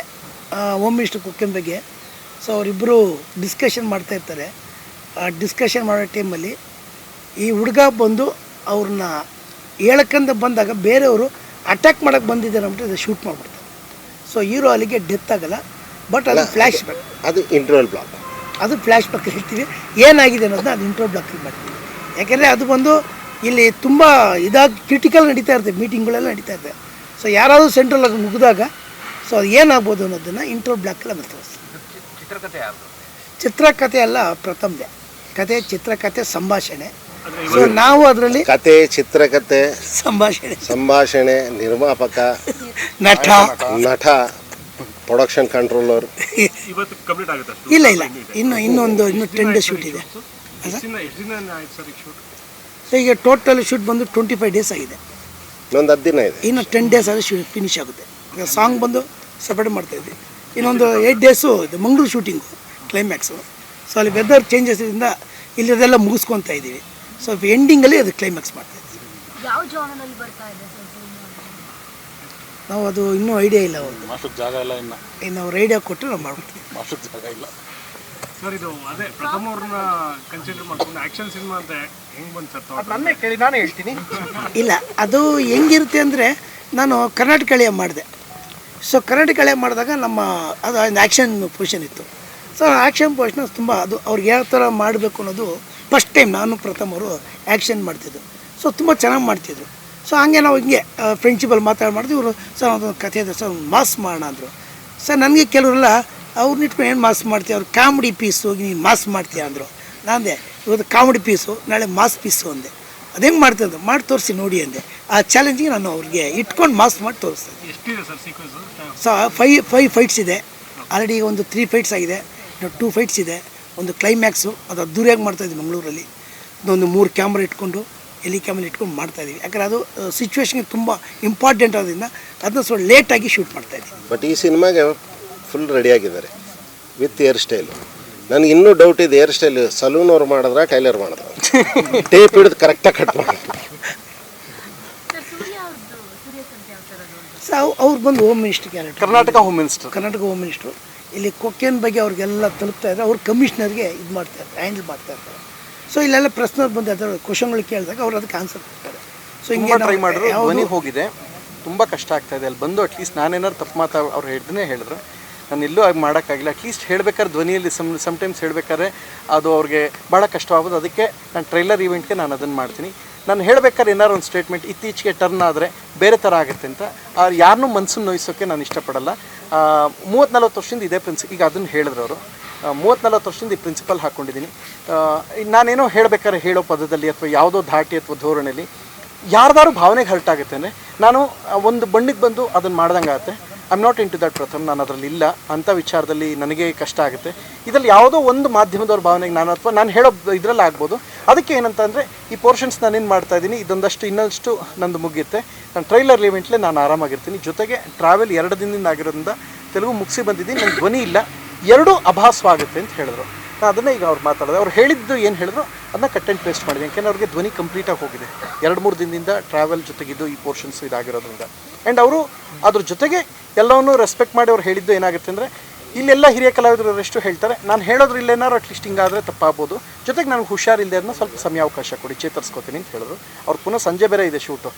ಹೋಮ್ ಮಿನಿಸ್ಟ್ರ್ ಕೊಕ್ಕೇನ್ ಬಗ್ಗೆ. ಸೊ ಅವರಿಬ್ಬರು ಡಿಸ್ಕಷನ್ ಮಾಡ್ತಾ ಇರ್ತಾರೆ. ಆ ಡಿಸ್ಕಷನ್ ಮಾಡೋ ಟೈಮಲ್ಲಿ ಈ ಹುಡುಗ ಬಂದು ಅವ್ರನ್ನ ಹೇಳಕ್ಕಂತ ಬಂದಾಗ ಬೇರೆಯವರು ಅಟ್ಯಾಕ್ ಮಾಡೋಕ್ಕೆ ಬಂದಿದ್ದಾರೆ ಅಂದ್ಬಿಟ್ಟು ಶೂಟ್ ಮಾಡಿಬಿಡ್ತಾರೆ. ಸೊ ಹೀರೋ ಅಲ್ಲಿಗೆ ಡೆತ್ ಆಗಲ್ಲ ಬಟ್ ಅದು ಫ್ಲ್ಯಾಶ್ ಬ್ಯಾಕ್ ಅದು ಇಂಟ್ರೋಲ್ ಬ್ಲಾಕ್ ಅದು ಫ್ಲ್ಯಾಶ್ ಬ್ಯಾಕ್ ಹೇಳ್ತೀವಿ. ಏನಾಗಿದೆ ಅನ್ನೋದನ್ನ ಅದು ಇಂಟ್ರೋಲ್ ಬ್ಲಾಕ್ ಮಾಡ್ತೀವಿ. ಯಾಕೆಂದರೆ ಅದು ಬಂದು ಇಲ್ಲಿ ತುಂಬ ಇದಾಗಿ ಕ್ರಿಟಿಕಲ್ ನಡೀತಾ ಇರ್ತದೆ ಮೀಟಿಂಗ್ಗಳೆಲ್ಲ ನಡೀತಾ ಇರ್ತದೆ ಸೊ ಯಾರಾದರೂ ಸೆಂಟ್ರಲ್ ಆಗಿ ಮುಗಿದಾಗ ಸೊ ಅದು ಏನಾಗ್ಬೋದು ಅನ್ನೋದನ್ನು ಇಂಟ್ರೋ ಬ್ಲಾಕಲ್ಲಿ ಆಮೇಲೆ ತೋರಿಸ್ತೀವಿ ಚಿತ್ರಕಥೆ ಅಲ್ಲ ಪ್ರಥಮದೆ. ಕತೆ ಚಿತ್ರಕಥೆ ಸಂಭಾಷಣೆ. ಸೊ ನಾವು ಅದರಲ್ಲಿ ಕತೆ ಚಿತ್ರಕಥೆ ಸಂಭಾಷಣೆ. ಸಂಭಾಷಣೆ ನಿರ್ಮಾಪಕ ನಟ. ನಟ ಪ್ರೊಡಕ್ಷನ್ ಕಂಟ್ರೋಲರ್ ಇವತ್ತು ಕಂಪ್ಲೀಟ್ ಆಗುತ್ತೆ ಇಲ್ಲ ಇಲ್ಲ. ಇನ್ನು ಇನ್ನೊಂದು ಇನ್ನು ಟೆನ್ ಡೇಸ್ ಶೂಟ್ ಇದೆ. ಈಗ ಶೂಟ್ ಈಗ ಟೋಟಲ್ ಶೂಟ್ ಬಂದು ಟ್ವೆಂಟಿ ಫೈವ್ ಡೇಸ್ ಆಗಿದೆ. ಇನ್ನೊಂದು ಹತ್ತು ದಿನ ಇದೆ. ಇನ್ನು ಟೆನ್ ಡೇಸ್ ಆದರೆ ಶೂ ಫಿನಿಶ್ ಆಗುತ್ತೆ. ಈಗ ಸಾಂಗ್ ಬಂದು ಸಪರೇಟ್ ಮಾಡ್ತಾಯಿದ್ವಿ ಇನ್ನೊಂದು ಏಯ್ಟ್ ಡೇಸು ಇದು ಮಂಗಳೂರು ಶೂಟಿಂಗು ಕ್ಲೈಮ್ಯಾಕ್ಸು ಸೊ ಅಲ್ಲಿ ವೆದರ್ ಚೇಂಜಸ್ ಇಂದ ಇಲ್ಲಿದೆಲ್ಲ ಮುಗಿಸ್ಕೊತಾ ಇದ್ದೀವಿ. ಸೊ ಎಂಡಿಂಗಲ್ಲಿ ಅದು ಕ್ಲೈಮ್ಯಾಕ್ಸ್ ಮಾಡ್ತಾ ಯಾವ ಜಾನರಲ್ಲಿ ಬರ್ತಾ ಇದೆ ನಾವು ಅದು ಇನ್ನೂ ಐಡಿಯಾ ಇಲ್ಲ ಒಂದು. ಮಾಸ್ಟರ್ ಜಾಗ ಇಲ್ಲ ಇನ್ನು. ಇನ್ನು ಅವ್ರು ಐಡಿಯಾ ಕೊಟ್ಟರೆ ನಾವು ಮಾಡ್ಬಿಡ್ತೀವಿ ಮಾಸ್ಟರ್ ಜಾಗ ಇಲ್ಲ. ಸರ್ ಇದು ಅದೇ ಪ್ರಥಮ ಅವ್ರನ್ನ ಕನ್ಸಿಡರ್ ಮಾಡ್ಕೊಂಡು ಆಕ್ಷನ್ ಸಿನಿಮಾ ಅಂತ ಹೆಂಗ್ ಬಂತು ಸರ್ ನನ್ನೇ ಕೇಳಿ ನಾನೇ ಹೇಳ್ತೀನಿ. ಇಲ್ಲ ಅದು ಹೆಂಗಿರುತ್ತೆ ಅಂದರೆ ನಾನು ಕರ್ನಾಟಕ ಮಾಡಿದೆ. ಸೊ ಕರ್ನಾಟಕ ಕಳೆ ಮಾಡಿದಾಗ ನಮ್ಮ, ಅದು ಒಂದು ಆ್ಯಕ್ಷನ್ ಪೊಸಿಷನ್ ಇತ್ತು. ಸೊ ಆ್ಯಕ್ಷನ್ ಪೊಸಿಷನ್ ತುಂಬ ಅದು ಅವ್ರಿಗೆ ಯಾವ ಥರ ಮಾಡಬೇಕು ಅನ್ನೋದು ಫಸ್ಟ್ ಟೈಮ್ ನಾನು ಪ್ರಥಮರು ಆ್ಯಕ್ಷನ್ ಮಾಡ್ತಿದ್ದರು ಸೊ ತುಂಬ ಚೆನ್ನಾಗಿ ಮಾಡ್ತಿದ್ರು. ಸೊ ಹಂಗೆ ನಾವು ಹಿಂಗೆ ಫ್ರೆಂಡ್ಶಿಪಲ್ಲಿ ಮಾತಾಡಿ ಮಾಡಿದ್ವಿ ಇವರು, ಸರ್ ಅದೊಂದು ಕಥೆ ಇದೆ. ಸರ್, ಒಂದು ಮಾಸ್ ಮಾಡೋಣ ಅಂದರು. ಸರ್ ನನಗೆ ಕೆಲವರೆಲ್ಲ ಅವ್ರನ್ನ ಇಟ್ಕೊಂಡು ಏನು ಮಾಸ್ ಮಾಡ್ತೀವಿ ಅವ್ರು ಕಾಮಿಡಿ ಪೀಸು ನೀನು ಮಾಸ್ ಮಾಡ್ತೀಯ? ಅಂದರು. ನಾಂದೆ ಇವತ್ತು ಕಾಮಿಡಿ ಪೀಸು ನಾಳೆ ಮಾಸ್ ಪೀಸು ಅಂದೆ. ಅದು ಹೆಂಗೆ ಮಾಡ್ತದೆ ಮಾಡಿ ತೋರಿಸಿ ನೋಡಿ ಅಂದೆ. ಆ ಚಾಲೆಂಜಿಗೆ ನಾನು ಅವ್ರಿಗೆ ಇಟ್ಕೊಂಡು ಮಾಸ್ ಮಾಡಿ ತೋರಿಸ್ತೇನೆ ಎಷ್ಟಿದೆ ಸರ್ ಸೀಕ್ವೆನ್ಸ್ ಸೊ ಫೈ ಫೈ ಫೈಟ್ಸ್ ಇದೆ. ಆಲ್ರೆಡಿ ಒಂದು ತ್ರೀ ಫೈಟ್ಸ್ ಆಗಿದೆ. ಟೂ ಫೈಟ್ಸ್ ಇದೆ. ಒಂದು ಕ್ಲೈಮ್ಯಾಕ್ಸು ಅದು ಅದ್ದೂರಿಯಾಗಿ ಮಾಡ್ತಾಯಿದ್ವಿ ಮಂಗಳೂರಲ್ಲಿ. ಒಂದು ಮೂರು ಕ್ಯಾಮ್ರಾ ಇಟ್ಕೊಂಡು ಎಲ್ಲಿ ಕ್ಯಾಮ್ರಾ ಇಟ್ಕೊಂಡು ಮಾಡ್ತಾಯಿದ್ವಿ ಯಾಕಂದರೆ ಅದು ಸಿಚುವೇಶನ್ಗೆ ತುಂಬ ಇಂಪಾರ್ಟೆಂಟ್ ಆಗೋದ್ರಿಂದ ಅದನ್ನ ಸ್ವಲ್ಪ ಲೇಟಾಗಿ ಶೂಟ್ ಮಾಡ್ತಾಯಿದ್ವಿ ಬಟ್ ಈ ಸಿನಿಮಾಗೆ ಫುಲ್ ರೆಡಿಯಾಗಿದ್ದಾರೆ ವಿತ್ ಏರ್ ಸ್ಟೈಲು ನನಗೆ ಇನ್ನೂ ಡೌಟ್ ಇದೆ ಹೇರ್ ಸ್ಟೈಲ್ ಸಲೂನ್ ಅವ್ರು ಮಾಡಿದ್ರ ಟೈಲರ್ ಮಾಡಿದ್ರ? ಟೇಪ್ ಹಿಡಿದು ಕರೆಕ್ಟಾಗಿ ಕಟ್ ಮಾಡಿ. ಅವ್ರು ಬಂದು home minister character Karnataka home minister Karnataka home minister ಇಲ್ಲಿ ಕೊಕ್ಕೇನ್ ಬಗ್ಗೆ ಅವ್ರಿಗೆಲ್ಲ ತಲುಪ್ತಾ ಇದ್ದಾರೆ ಅವ್ರು ಕಮಿಷನರ್ಗೆ ಇದು ಮಾಡ್ತಾ ಇರ್ತಾರೆ ಹ್ಯಾಂಡಲ್ ಮಾಡ್ತಾ ಇರ್ತಾರೆ. ಸೊ ಇಲ್ಲೆಲ್ಲ ಪ್ರಶ್ನವ್ರು ಬಂದು ಅದರ ಕ್ವಶನ್ಗಳು ಕೇಳಿದಾಗ ಅವ್ರು ಅದಕ್ಕೆ ಆನ್ಸರ್ ಕೊಡ್ತಾರೆ. ಸೊ ಹಿಂಗೆ ಟ್ರೈ ಮಾಡಿದ್ರು ಹೋಗಿದೆ. ತುಂಬ ಕಷ್ಟ ಆಗ್ತಾ ಇದೆ. ಅಲ್ಲಿ ಬಂದು ಅಟ್ಲೀಸ್ಟ್ ನಾನೇನಾದ್ರು ತಪ್ಪು ಮಾತಾ ಅವ್ರು ಹೇಳ್ದೇ ಹೇಳಿದ್ರು. ನಾನು ಎಲ್ಲೂ ಆಗಿ ಮಾಡೋಕ್ಕಾಗಿಲ್ಲ. ಅಟ್ಲೀಸ್ಟ್ ಹೇಳಬೇಕಾದ್ರೆ ಧ್ವನಿಯಲ್ಲಿ ಸಮ್ ಸಮ್ಟೈಮ್ಸ್ ಹೇಳಬೇಕಾದ್ರೆ ಅದು ಅವ್ರಿಗೆ ಭಾಳ ಕಷ್ಟವಾಗೋದು ಅದಕ್ಕೆ ನಾನು ಟ್ರೈಲರ್ ಈವೆಂಟ್ಗೆ ನಾನು ಅದನ್ನು ಮಾಡ್ತೀನಿ. ನಾನು ಹೇಳಬೇಕಾದ್ರೆ ಏನಾದ್ರು ಒಂದು ಸ್ಟೇಟ್ಮೆಂಟ್ ಇತ್ತೀಚೆಗೆ ಟರ್ನ್ ಆದರೆ ಬೇರೆ ಥರ ಆಗುತ್ತೆ ಅಂತ. ಯಾರನ್ನೂ ಮನಸ್ಸನ್ನು ನೋಯಿಸೋಕ್ಕೆ ನಾನು ಇಷ್ಟಪಡಲ್ಲ. ಮೂವತ್ತು ನಲ್ವತ್ತು ವರ್ಷದಿಂದ ಇದೇ ಪ್ರಿನ್ಸಿ ಈಗ ಅದನ್ನು ಹೇಳಿದ್ರು ಅವರು. ಮೂವತ್ತು ನಲ್ವತ್ತು ವರ್ಷದಿಂದ ಈ ಪ್ರಿನ್ಸಿಪಲ್ ಹಾಕ್ಕೊಂಡಿದ್ದೀನಿ ನಾನೇನೋ ಹೇಳಬೇಕಾದ್ರೆ ಹೇಳೋ ಪದದಲ್ಲಿ ಅಥವಾ ಯಾವುದೋ ಧಾಟಿ ಅಥವಾ ಧೋರಣೆಯಲ್ಲಿ ಯಾರ್ದಾರು ಭಾವನೆಗೆ ಹರ್ಟ್ ಆಗುತ್ತೆ ನಾನು ಒಂದು ಬಣ್ಣಿಗೆ ಬಂದು ಅದನ್ನು ಮಾಡ್ದಂಗೆ ಆಗುತ್ತೆ I am not into that Pratham ನಾನು ಅದರಲ್ಲಿ ಇಲ್ಲ. ಅಂಥ ವಿಚಾರದಲ್ಲಿ ನನಗೆ ಕಷ್ಟ ಆಗುತ್ತೆ. ಇದರಲ್ಲಿ ಯಾವುದೋ ಒಂದು ಮಾಧ್ಯಮದವ್ರ ಭಾವನೆಗೆ ನಾನು ಅಥವಾ ನಾನು ಹೇಳೋ ಇದರಲ್ಲಿ ಆಗ್ಬೋದು. ಅದಕ್ಕೆ ಏನಂತ ಅಂದರೆ, ಈ ಪೋರ್ಷನ್ಸ್ ನಾನೇನು ಮಾಡ್ತಾ ಇದ್ದೀನಿ. ಇದೊಂದಷ್ಟು ಇನ್ನಷ್ಟು ನಂದು ಮುಗಿಯುತ್ತೆ. ನಾನು ಟ್ರೈಲರ್ ಇವೆಂಟ್ಲೇ ನಾನು ಆರಾಮಾಗಿರ್ತೀನಿ. ಜೊತೆಗೆ ಟ್ರಾವೆಲ್ ಎರಡು ದಿನದಿಂದ ಆಗಿರೋದ್ರಿಂದ ತೆಲುಗು ಮುಗಿಸಿ ಬಂದಿದ್ದೀನಿ. ನನ್ನ ಧ್ವನಿ ಇಲ್ಲ. ಎರಡೂ ಅಭಾಸವಾಗುತ್ತೆ ಅಂತ ಹೇಳಿದ್ರು. ಅದನ್ನೇ ಈಗ ಅವ್ರು ಮಾತಾಡೋದು. ಅವ್ರು ಹೇಳಿದ್ದು ಏನು ಹೇಳಿದ್ರು ಅದನ್ನ ಕಟ್ ಆ್ಯಂಡ್ ಪೇಸ್ಟ್ ಮಾಡಿದೆ. ಯಾಕೆಂದ್ರೆ ಅವ್ರಿಗೆ ಧ್ವನಿ ಕಂಪ್ಲೀಟಾಗಿ ಹೋಗಿದೆ. ಎರಡು, ಮೂರು ದಿನದಿಂದ ಟ್ರಾವೆಲ್ ಜೊತೆಗಿದ್ದು ಈ ಪೋರ್ಷನ್ಸ್ ಇದಾಗಿರೋದ್ರಿಂದ. ಆ್ಯಂಡ್ ಅವರು ಅದ್ರ ಜೊತೆಗೆ ಎಲ್ಲವನ್ನೂ ರೆಸ್ಪೆಕ್ಟ್ ಮಾಡಿ ಅವ್ರು ಹೇಳಿದ್ದು ಏನಾಗುತ್ತೆ ಅಂದರೆ, ಇಲ್ಲೆಲ್ಲ ಹಿರಿಯ ಕಲಾವಿದರು ಎಷ್ಟು ಹೇಳ್ತಾರೆ, ನಾನು ಹೇಳೋದ್ರ ಇಲ್ಲೇನಾರು ಅಟ್ಲೀಸ್ಟ್ ಹಿಂಗಾದರೆ ತಪ್ಪಾಗ್ಬೋದು. ಜೊತೆಗೆ ನನಗೆ ಹುಷಾರಿಲ್ಲದೆ ಅದನ್ನ ಸ್ವಲ್ಪ ಸಮಯಾವಕಾಶ ಕೊಡಿ, ಚೇತರಿಸ್ಕೋತೀನಿ ಅಂತ ಹೇಳಿದ್ರು. ಅವ್ರು ಪುನಃ ಸಂಜೆ ಬೇರೆ ಇದೆ ಶೂಟು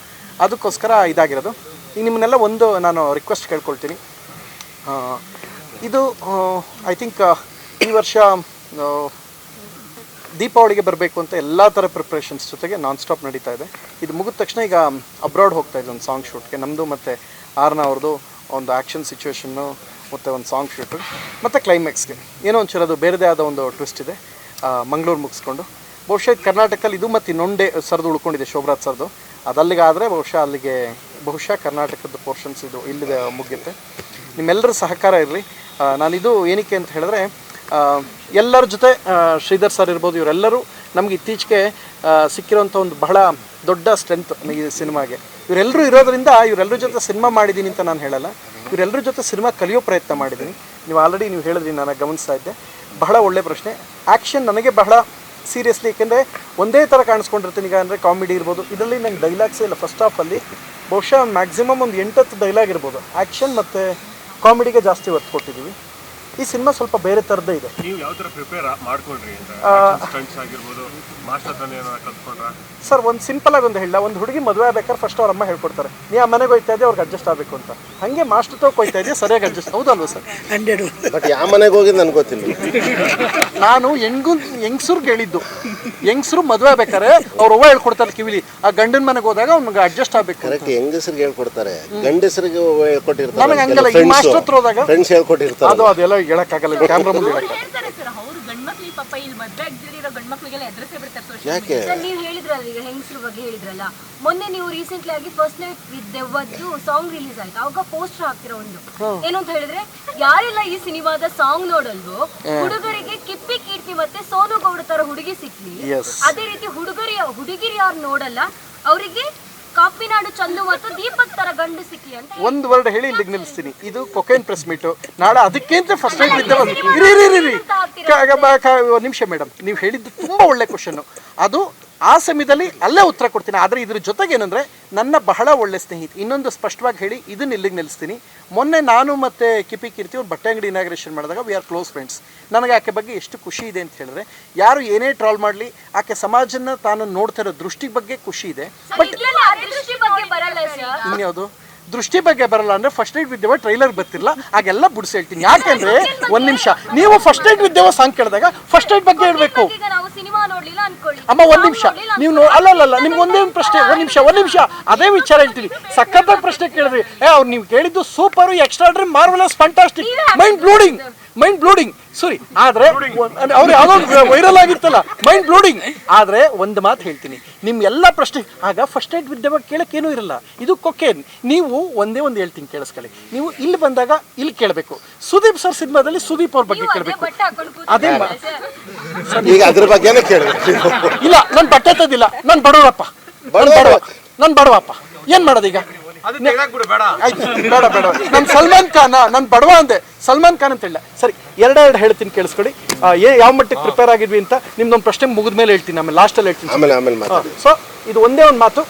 ಅದಕ್ಕೋಸ್ಕರ ಇದಾಗಿರೋದು. ಈಗ ನಿಮ್ಮನ್ನೆಲ್ಲ ಒಂದು ನಾನು ರಿಕ್ವೆಸ್ಟ್ ಕೇಳ್ಕೊಳ್ತೀನಿ. ಇದು ಐ ಥಿಂಕ್ ಈ ವರ್ಷ ದೀಪಾವಳಿಗೆ ಬರಬೇಕು ಅಂತ ಎಲ್ಲ ಥರ ಪ್ರಿಪ್ರೇಷನ್ಸ್ ಜೊತೆಗೆ ನಾನ್ ಸ್ಟಾಪ್ ನಡೀತಾ ಇದೆ. ಇದು ಮುಗಿದ ತಕ್ಷಣ ಈಗ ಅಬ್ರಾಡ್ ಹೋಗ್ತಾ ಇದೆ ಒಂದು ಸಾಂಗ್ ಶೂಟ್ಗೆ ನಮ್ಮದು ಮತ್ತು ಆರ್ನ ಅವ್ರದ್ದು ಒಂದು ಆ್ಯಕ್ಷನ್ ಸಿಚುವೇಷನ್ನು ಮತ್ತು ಒಂದು ಸಾಂಗ್ ಶೂಟು ಮತ್ತು ಕ್ಲೈಮ್ಯಾಕ್ಸ್ಗೆ ಏನೋ ಒಂಚೂರು ಅದು ಬೇರೆದೇ ಆದ ಒಂದು ಟ್ವಿಸ್ಟ್ ಇದೆ. ಮಂಗಳೂರು ಮುಗಿಸ್ಕೊಂಡು. ಬಹುಶಃ ಕರ್ನಾಟಕದಲ್ಲಿ ಇದು ಮತ್ತು ನೊಂಡೆ ಸರ್ದು ಉಳ್ಕೊಂಡಿದೆ, ಶೋಭರಾಜ್ ಸರ್ದು. ಅದಲ್ಲಿಗೆ ಆದರೆ ಬಹುಶಃ ಅಲ್ಲಿಗೆ, ಬಹುಶಃ ಕರ್ನಾಟಕದ ಪೋರ್ಷನ್ಸ್ ಇದು ಇಲ್ಲಿದೆ ಮುಗಿಯುತ್ತೆ. ನಿಮ್ಮೆಲ್ಲರ ಸಹಕಾರ ಇರಲಿ. ನಾನಿದು ಏನಕ್ಕೆ ಅಂತ ಹೇಳಿದ್ರೆ ಎಲ್ಲರ ಜೊತೆ ಶ್ರೀಧರ್ ಸರ್ ಇರ್ಬೋದು, ಇವರೆಲ್ಲರೂ ನಮ್ಗೆ ಇತ್ತೀಚೆಗೆ ಸಿಕ್ಕಿರೋಂಥ ಒಂದು ಬಹಳ ದೊಡ್ಡ ಸ್ಟ್ರೆಂತ್ ಈ ಸಿನಿಮಾಗೆ. ಇವರೆಲ್ಲರೂ ಇರೋದ್ರಿಂದ ಇವರೆಲ್ಲರ ಜೊತೆ ಸಿನಿಮಾ ಮಾಡಿದ್ದೀನಿ ಅಂತ ನಾನು ಹೇಳಲ್ಲ. ಇವರೆಲ್ಲರ ಜೊತೆ ಸಿನಿಮಾ ಕಲಿಯೋ ಪ್ರಯತ್ನ ಮಾಡಿದ್ದೀನಿ ನೀವು ಆಲ್ರೆಡಿ ನೀವು ಹೇಳಿದ್ರಿ, ನಾನು ಗಮನಿಸ್ತಾ ಇದ್ದೆ. ಬಹಳ ಒಳ್ಳೆ ಪ್ರಶ್ನೆ. ಆ್ಯಕ್ಷನ್ ನನಗೆ ಬಹಳ ಸೀರಿಯಸ್ಲಿ ಏಕೆಂದರೆ ಒಂದೇ ಥರ ಕಾಣಿಸ್ಕೊಂಡಿರ್ತೀನಿ, ಈಗ ಅಂದರೆ ಕಾಮಿಡಿ ಇರ್ಬೋದು. ಇದರಲ್ಲಿ ನಂಗೆ ಡೈಲಾಗ್ಸೇ ಇಲ್ಲ. ಫಸ್ಟ್ ಹಾಫಲ್ಲಿ ಬಹುಶಃ ಮ್ಯಾಕ್ಸಿಮಮ್ ಒಂದು ಎಂಟತ್ತು ಡೈಲಾಗ್ ಇರ್ಬೋದು. ಆ್ಯಕ್ಷನ್ ಮತ್ತು ಕಾಮಿಡಿಗೆ ಜಾಸ್ತಿ ಒತ್ತು ಕೊಟ್ಟಿದ್ದೀವಿ. ಈ ಸಿನಿಮಾ ಸ್ವಲ್ಪ ಬೇರೆ ಥರದ್ದೇ ಇದೆ. ನೀವು ಯಾವ ತರ ಪ್ರಿಪೇರ್ ಮಾಡ್ಕೊಂಡ್ರಿ ಅಂತ? ಸ್ಟಂಟ್ಸ್ ಆಗಿರ್ಬೋದು ಮಾಸ್ಟರ್ ತಾನೇ ಏನಾರ ಸರ್ ಒಂದು ಸಿಂಪಲ್ ಆಗಿ ಒಂದು ಹೇಳ ಒಂದು ಹುಡುಗಿ ಮದುವೆ ಆಗ್ಬೇಕಾದ್ರೆ ಫಸ್ಟ್ ಅವ್ರ ಅಮ್ಮ ಹೇಳ್ಕೊಡ್ತಾರೆ. ನೀ ಆ ಮನೆಗೆ ಹೋಯ್ತಾ ಇದೆ ಅವ್ರಿಗೆ ಅಡ್ಜಸ್ಟ್ ಆಗಬೇಕು ಅಂತ. ಹಂಗೆ ಮಾಸ್ಟರ್ ತೋಕ್ ಹೋಯ್ತಾ ಇದೆಯಾ? ಸರಿಯಾಗಿ ಅಡ್ಜಸ್ಟ್ ಹೌದಲ್ವ ಸರ್? ಹಂಡ್ರೆಡ್. ಬಟ್ ಯಾವ ಮನೆಗೆ ಹೋಗಿದ್ದು ನನಗೆ ಗೊತ್ತಿಲ್ಲ. ನಾನು ಹೆಂಗು ಹೆಂಗ್ಸ್ರಿಗೆ ಹೇಳಿದ್ದು. ಹೆಂಗ್ಸ್ರು ಮದುವೆ ಆಗ್ಬೇಕಾದ್ರೆ ಅವ್ರು ಅವ್ವ ಹೇಳ್ಕೊಡ್ತಾರೆ ಕಿವಿಲಿ. ಆ ಗಂಡನ ಮನೆಗೆ ಹೋದಾಗ ಅವ್ನಿಗೆ ಅಡ್ಜಸ್ಟ್ ಆಗಬೇಕು ಕರೆಕ್ಟ್ ಹೆಂಗಸರಿಗೆ ಹೇಳ್ಕೊಡ್ತಾರೆ. ಗಂಡಸರಿಗೆ ಹೇಳ್ಕೊಟ್ಟಿರ್ತಾರೆ. ನನಗೆ ಹಂಗಲ್ಲ. ಈ ಮಾಸ್ಟರ್ ಹತ್ರ ಹೋದಾಗ ಫ್ರೆಂಡ್ಸ್ ಹೇಳ್ಕೊಟ್ಟಿರ್ತಾರೆ. ಅದು ಅದೆಲ್ಲ ಹೇಳಕ್ಕಾಗಲ್ಲ ಕ್ಯಾಮ್ರಾ ಮುಂದೆ ಹೇಳಕ್ಕೆ ಹೇಳ್ತಾರೆ ಸರ್ ಅವರು ಗಂಡ್ಮಕ್ಳಿಗೆ ಪಾಪ ಇಲ್ಲಿ ಮದ್ವೆ ಆಗ್ದಿರೋ ಗಂಡ್ಮಕ್ಳಿಗೆಲ್ಲ ಎದುರಿಸೇ ಬಿಡ್ತಾರೆ social ಯಾಕೆ? ಸರ್ ನೀವು ಹೇಳಿದ್ರಲ್ಲ ಈಗ ಹೆಂಗಸ್ರ ಬಗ್ಗೆ ಹೇಳಿದ್ರಲ್ಲ. ಮೊನ್ನೆ ನೀವು ರೀಸೆಂಟ್ಲಿ ಆಗಿ ಫಸ್ಟ್ ನೈಟ್ ವಿತ್ ದೆವ್ವದ್ದು ಸಾಂಗ್ ರಿಲೀಸ್ ಆಯ್ತು. ಅವಾಗ ಪೋಸ್ಟರ್ ಹಾಕ್ತಿರೋ ಒಂದು. ಏನು ಅಂತ ಹೇಳಿದ್ರೆ ಯಾರೆಲ್ಲ ಈ ಸಿನಿಮಾದ ಸಾಂಗ್ ನೋಡಲ್ವೋ ಹುಡುಗರಿಗೆ ಕಿಪ್ಪಿ ಕೀರ್ತಿ ಮತ್ತೆ ಸೋನು ಗೌಡ ತರ ಹುಡುಗಿ ಸಿಕ್ಲಿ. Yes. ಅದೇ ರೀತಿ ಹುಡುಗರಿ ಹುಡುಗಿರಿ ಯಾರು ನೋಡಲ್ಲ ಅವರಿಗೆ ಕಾಪಿನಾಡು ಚಂದು ಮತ್ತು ದೀಪಕ್ ತರ ಗಂಡು ಸಿಕ್ಲಿ ಅಂತ ಒಂದು ವರ್ಡ್ ಹೇಳಿ ಇಲ್ಲಿಗೆ ನಿಲ್ಲಿಸ್ತೀನಿ. ಇದು ಕೊಕೈನ್ ಪ್ರೆಸ್ ಮೀಟು. ನಾಳೆ ಅದಕ್ಕೆ ಅಂತ ಫಸ್ಟ್ ಟೈಮ್ ಇದ್ದೆ ಒಂದು ಇರಿ ಇರಿ ನಿಮಿಷ ಮೇಡಮ್ ನೀವು ಹೇಳಿದ್ದು ತುಂಬ ಒಳ್ಳೆ ಕ್ವಶನ್ನು ಅದು ಆ ಸಮಯದಲ್ಲಿ ಅಲ್ಲೇ ಉತ್ತರ ಕೊಡ್ತೀನಿ. ಆದರೆ ಇದ್ರ ಜೊತೆಗೆ ಏನಂದರೆ ನನ್ನ ಬಹಳ ಒಳ್ಳೆ ಸ್ನೇಹಿತ. ಇನ್ನೊಂದು ಸ್ಪಷ್ಟವಾಗಿ ಹೇಳಿ ಇದನ್ನ ಇಲ್ಲಿಗೆ ನಿಲ್ಲಿಸ್ತೀನಿ. ಮೊನ್ನೆ ನಾನು ಮತ್ತು ಕಿಪಿ ಕೀರ್ತಿ ಅವ್ರು ಬಟ್ಟೆ ಅಂಗಡಿ ಇನಾಗ್ರೇಷನ್ ಮಾಡಿದಾಗ ವಿ ಆರ್ ಕ್ಲೋಸ್ ಫ್ರೆಂಡ್ಸ್ ನನಗೆ ಆಕೆ ಬಗ್ಗೆ ಎಷ್ಟು ಖುಷಿ ಇದೆ ಅಂತ ಹೇಳಿದ್ರೆ ಯಾರು ಏನೇ ಟ್ರಾಲ್ ಮಾಡಲಿ ಆಕೆ ಸಮಾಜನ ತಾನು ನೋಡ್ತಾ ಇರೋ ದೃಷ್ಟಿ ಬಗ್ಗೆ ಖುಷಿ ಇದೆ. ಬಟ್ ಇನ್ಯಾವುದು? ದೃಷ್ಟಿ ಬಗ್ಗೆ ಬರಲ್ಲ ಅಂದ್ರೆ ಫಸ್ಟ್ ಏಡ್ ವಿದ್ಯವ ಟ್ರೈಲರ್ ಬರ್ತಿಲ್ಲ. ಹಾಗೆಲ್ಲ ಬಿಡಿಸಿ ಹೇಳ್ತೀನಿ. ಯಾಕೆಂದ್ರೆ ಒಂದ್ ನಿಮಿಷ. ನೀವು ಫಸ್ಟ್ ಏಡ್ ವಿದ್ಯವ ಸಾಂಗ್ ಕೇಳಿದಾಗ ಫಸ್ಟ್ ಏಡ್ ಬಗ್ಗೆ ಹೇಳ್ಬೇಕು. ಅಮ್ಮ ಒಂದ್ ನಿಮಿಷ. ನೀವು ನೋ ಅಲ್ಲ ಅಲ್ಲ ಅಲ್ಲ. ನಿಮ್ಗೆ ಒಂದೇ ಪ್ರಶ್ನೆ ಒಂದ್ ನಿಮಿಷ ಒಂದ್ ನಿಮಿಷ. ಅದೇ ವಿಚಾರ ಹೇಳ್ತೀನಿ. ಸಖತ್ತಾಗಿ ಪ್ರಶ್ನೆ ಕೇಳಿದ್ರಿ. ಏ ಅವ್ರು ನೀವು ಕೇಳಿದ್ದು super extraordinary marvellous fantastic mind blowing mind blowing sorry ಆದ್ರೆ ಅವ್ರು ಯಾವ್ದೋ ವೈರಲ್ ಆಗಿತ್ತಲ್ಲ ಮೈಂಡ್ ಬ್ಲೋಡಿಂಗ್ ಆದ್ರೆ ಒಂದು ಮಾತು ಹೇಳ್ತೀನಿ. ನಿಮ್ ಎಲ್ಲ ಪ್ರಶ್ನೆ ಆಗ ಫಸ್ಟ್ ಏಡ್ ವಿದ್ಯೆ ಬಗ್ಗೆ ಕೇಳಕ್ ಏನೂ ಇರಲ್ಲ. ಇದು ಕೊಕೇನ್ ನೀವು ಒಂದೇ ಒಂದು ಹೇಳ್ತೀನಿ ಕೇಳಿಸ್ಕೊಳ್ಳಿ. ನೀವು ಇಲ್ಲಿ ಬಂದಾಗ ಇಲ್ಲಿ ಕೇಳಬೇಕು. ಸುದೀಪ್ ಸರ್ ಸಿನಿಮಾದಲ್ಲಿ ಸುದೀಪ್ ಅವ್ರ ಬಗ್ಗೆ ಕೇಳಬೇಕು. ಅದೇ ಮಾ- ಈಗ ಅದ್ರ ಬಗ್ಗೆನೇ ಕೇಳಬೇಕು. ಇಲ್ಲ ನಾನು ಬಟ್ಟೆ ತದಿಲ್ಲ ನಾನು ಬಡವಪ್ಪ ನಾನು ಬಡವ ನಾನು ಬಡವಪ್ಪ. ಏನ್ ಮಾಡೋದೀಗ ಬೇಡ. ಬೇಡ ನಮ್ಮ ಸಲ್ಮಾನ್ ಖಾನ್ ನಾನು ಬಡವ ಅಂದೆ. ಸಲ್ಮಾನ್ ಖಾನ್ ಅಂತ ಹೇಳ. ಸರಿ ಎರಡೆರಡು ಹೇಳ್ತೀನಿ ಕೇಳಿಸ್ಕೊಡಿ. ಏ ಯಾವ ಮಟ್ಟಕ್ಕೆ ಪ್ರಿಪೇರ್ ಆಗಿದ್ವಿ ಅಂತ ನಿಮ್ದೊಂದು ಪ್ರಶ್ನೆ ಮುಗಿದ ಮೇಲೆ ಹೇಳ್ತೀನಿ ಆಮೇಲೆ ಲಾಸ್ಟಲ್ಲಿ ಹೇಳ್ತೀನಿ. ಆಮೇಲೆ ಆಮೇಲೆ ಮಾತಾಡಿ. ಸೊ ಇದು ಒಂದೇ ಒಂದು ಮಾತು.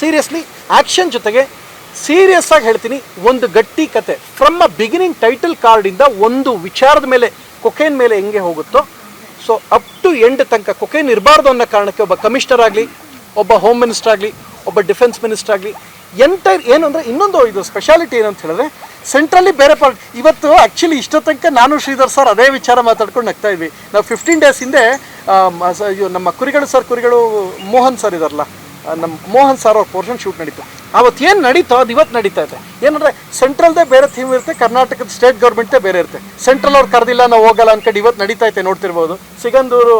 ಸೀರಿಯಸ್ಲಿ ಆಕ್ಷನ್ ಜೊತೆಗೆ ಸೀರಿಯಸ್ ಆಗಿ ಹೇಳ್ತೀನಿ ಒಂದು ಗಟ್ಟಿ ಕತೆ. ಫ್ರಮ್ ಅ ಬಿಗಿನಿಂಗ್ ಟೈಟಲ್ ಕಾರ್ಡಿಂದ ಒಂದು ವಿಚಾರದ ಮೇಲೆ ಕೊಕೇನ್ ಮೇಲೆ ಹೆಂಗೆ ಹೋಗುತ್ತೋ ಸೊ ಅಪ್ ಟು ಎಂಡ್ ತನಕ ಕೊಕೇನ್ ಇರಬಾರ್ದು ಅನ್ನೋ ಕಾರಣಕ್ಕೆ ಒಬ್ಬ ಕಮಿಷನರ್ ಆಗಲಿ ಒಬ್ಬ ಹೋಮ್ ಮಿನಿಸ್ಟರ್ ಆಗಲಿ ಒಬ್ಬ ಡಿಫೆನ್ಸ್ ಮಿನಿಸ್ಟರ್ ಆಗಲಿ ಎಂಟೈರ್ ಏನು ಅಂದರೆ ಇನ್ನೊಂದು ಇದು ಸ್ಪೆಷಾಲಿಟಿ ಏನು ಅಂತ ಹೇಳಿದ್ರೆ ಸೆಂಟ್ರಲ್ಲಿ ಬೇರೆ ಪಾರ್ಟ್ ಇವತ್ತು ಆ್ಯಕ್ಚುಲಿ ಇಷ್ಟೋ ತನಕ ನಾನು ಶ್ರೀಧರ್ ಸರ್ ಅದೇ ವಿಚಾರ ಮಾತಾಡ್ಕೊಂಡು ನಗ್ತಾ ಇದ್ವಿ. ನಾವು ಫಿಫ್ಟೀನ್ ಡೇಸ್ ಹಿಂದೆ ನಮ್ಮ ಕುರಿಗಳು ಸರ್ ಕುರಿಗಳು ಮೋಹನ್ ಸರ್ ಇದಾರಲ್ಲ ನಮ್ಮ ಮೋಹನ್ ಸರ್ ಅವ್ರ ಪೋರ್ಷನ್ ಶೂಟ್ ನಡೀತು. ಅವತ್ತು ಏನು ನಡೀತೋ ಅದು ಇವತ್ತು ನಡೀತಾ ಇದೆ. ಏನಂದರೆ ಸೆಂಟ್ರಲ್ದೇ ಬೇರೆ ಥೀಮ್ ಇರುತ್ತೆ, ಕರ್ನಾಟಕದ ಸ್ಟೇಟ್ ಗೌರ್ಮೆಂಟೇ ಬೇರೆ ಇರುತ್ತೆ. ಸೆಂಟ್ರಲ್ ಅವ್ರು ಕರೆದಿಲ್ಲ ನಾವು ಹೋಗಲ್ಲ ಅನ್ಕಂಡು ಇವತ್ತು ನಡೀತಾ ಇದೆ ನೋಡ್ತಿರ್ಬೋದು. ಸಿಗಂದೂರು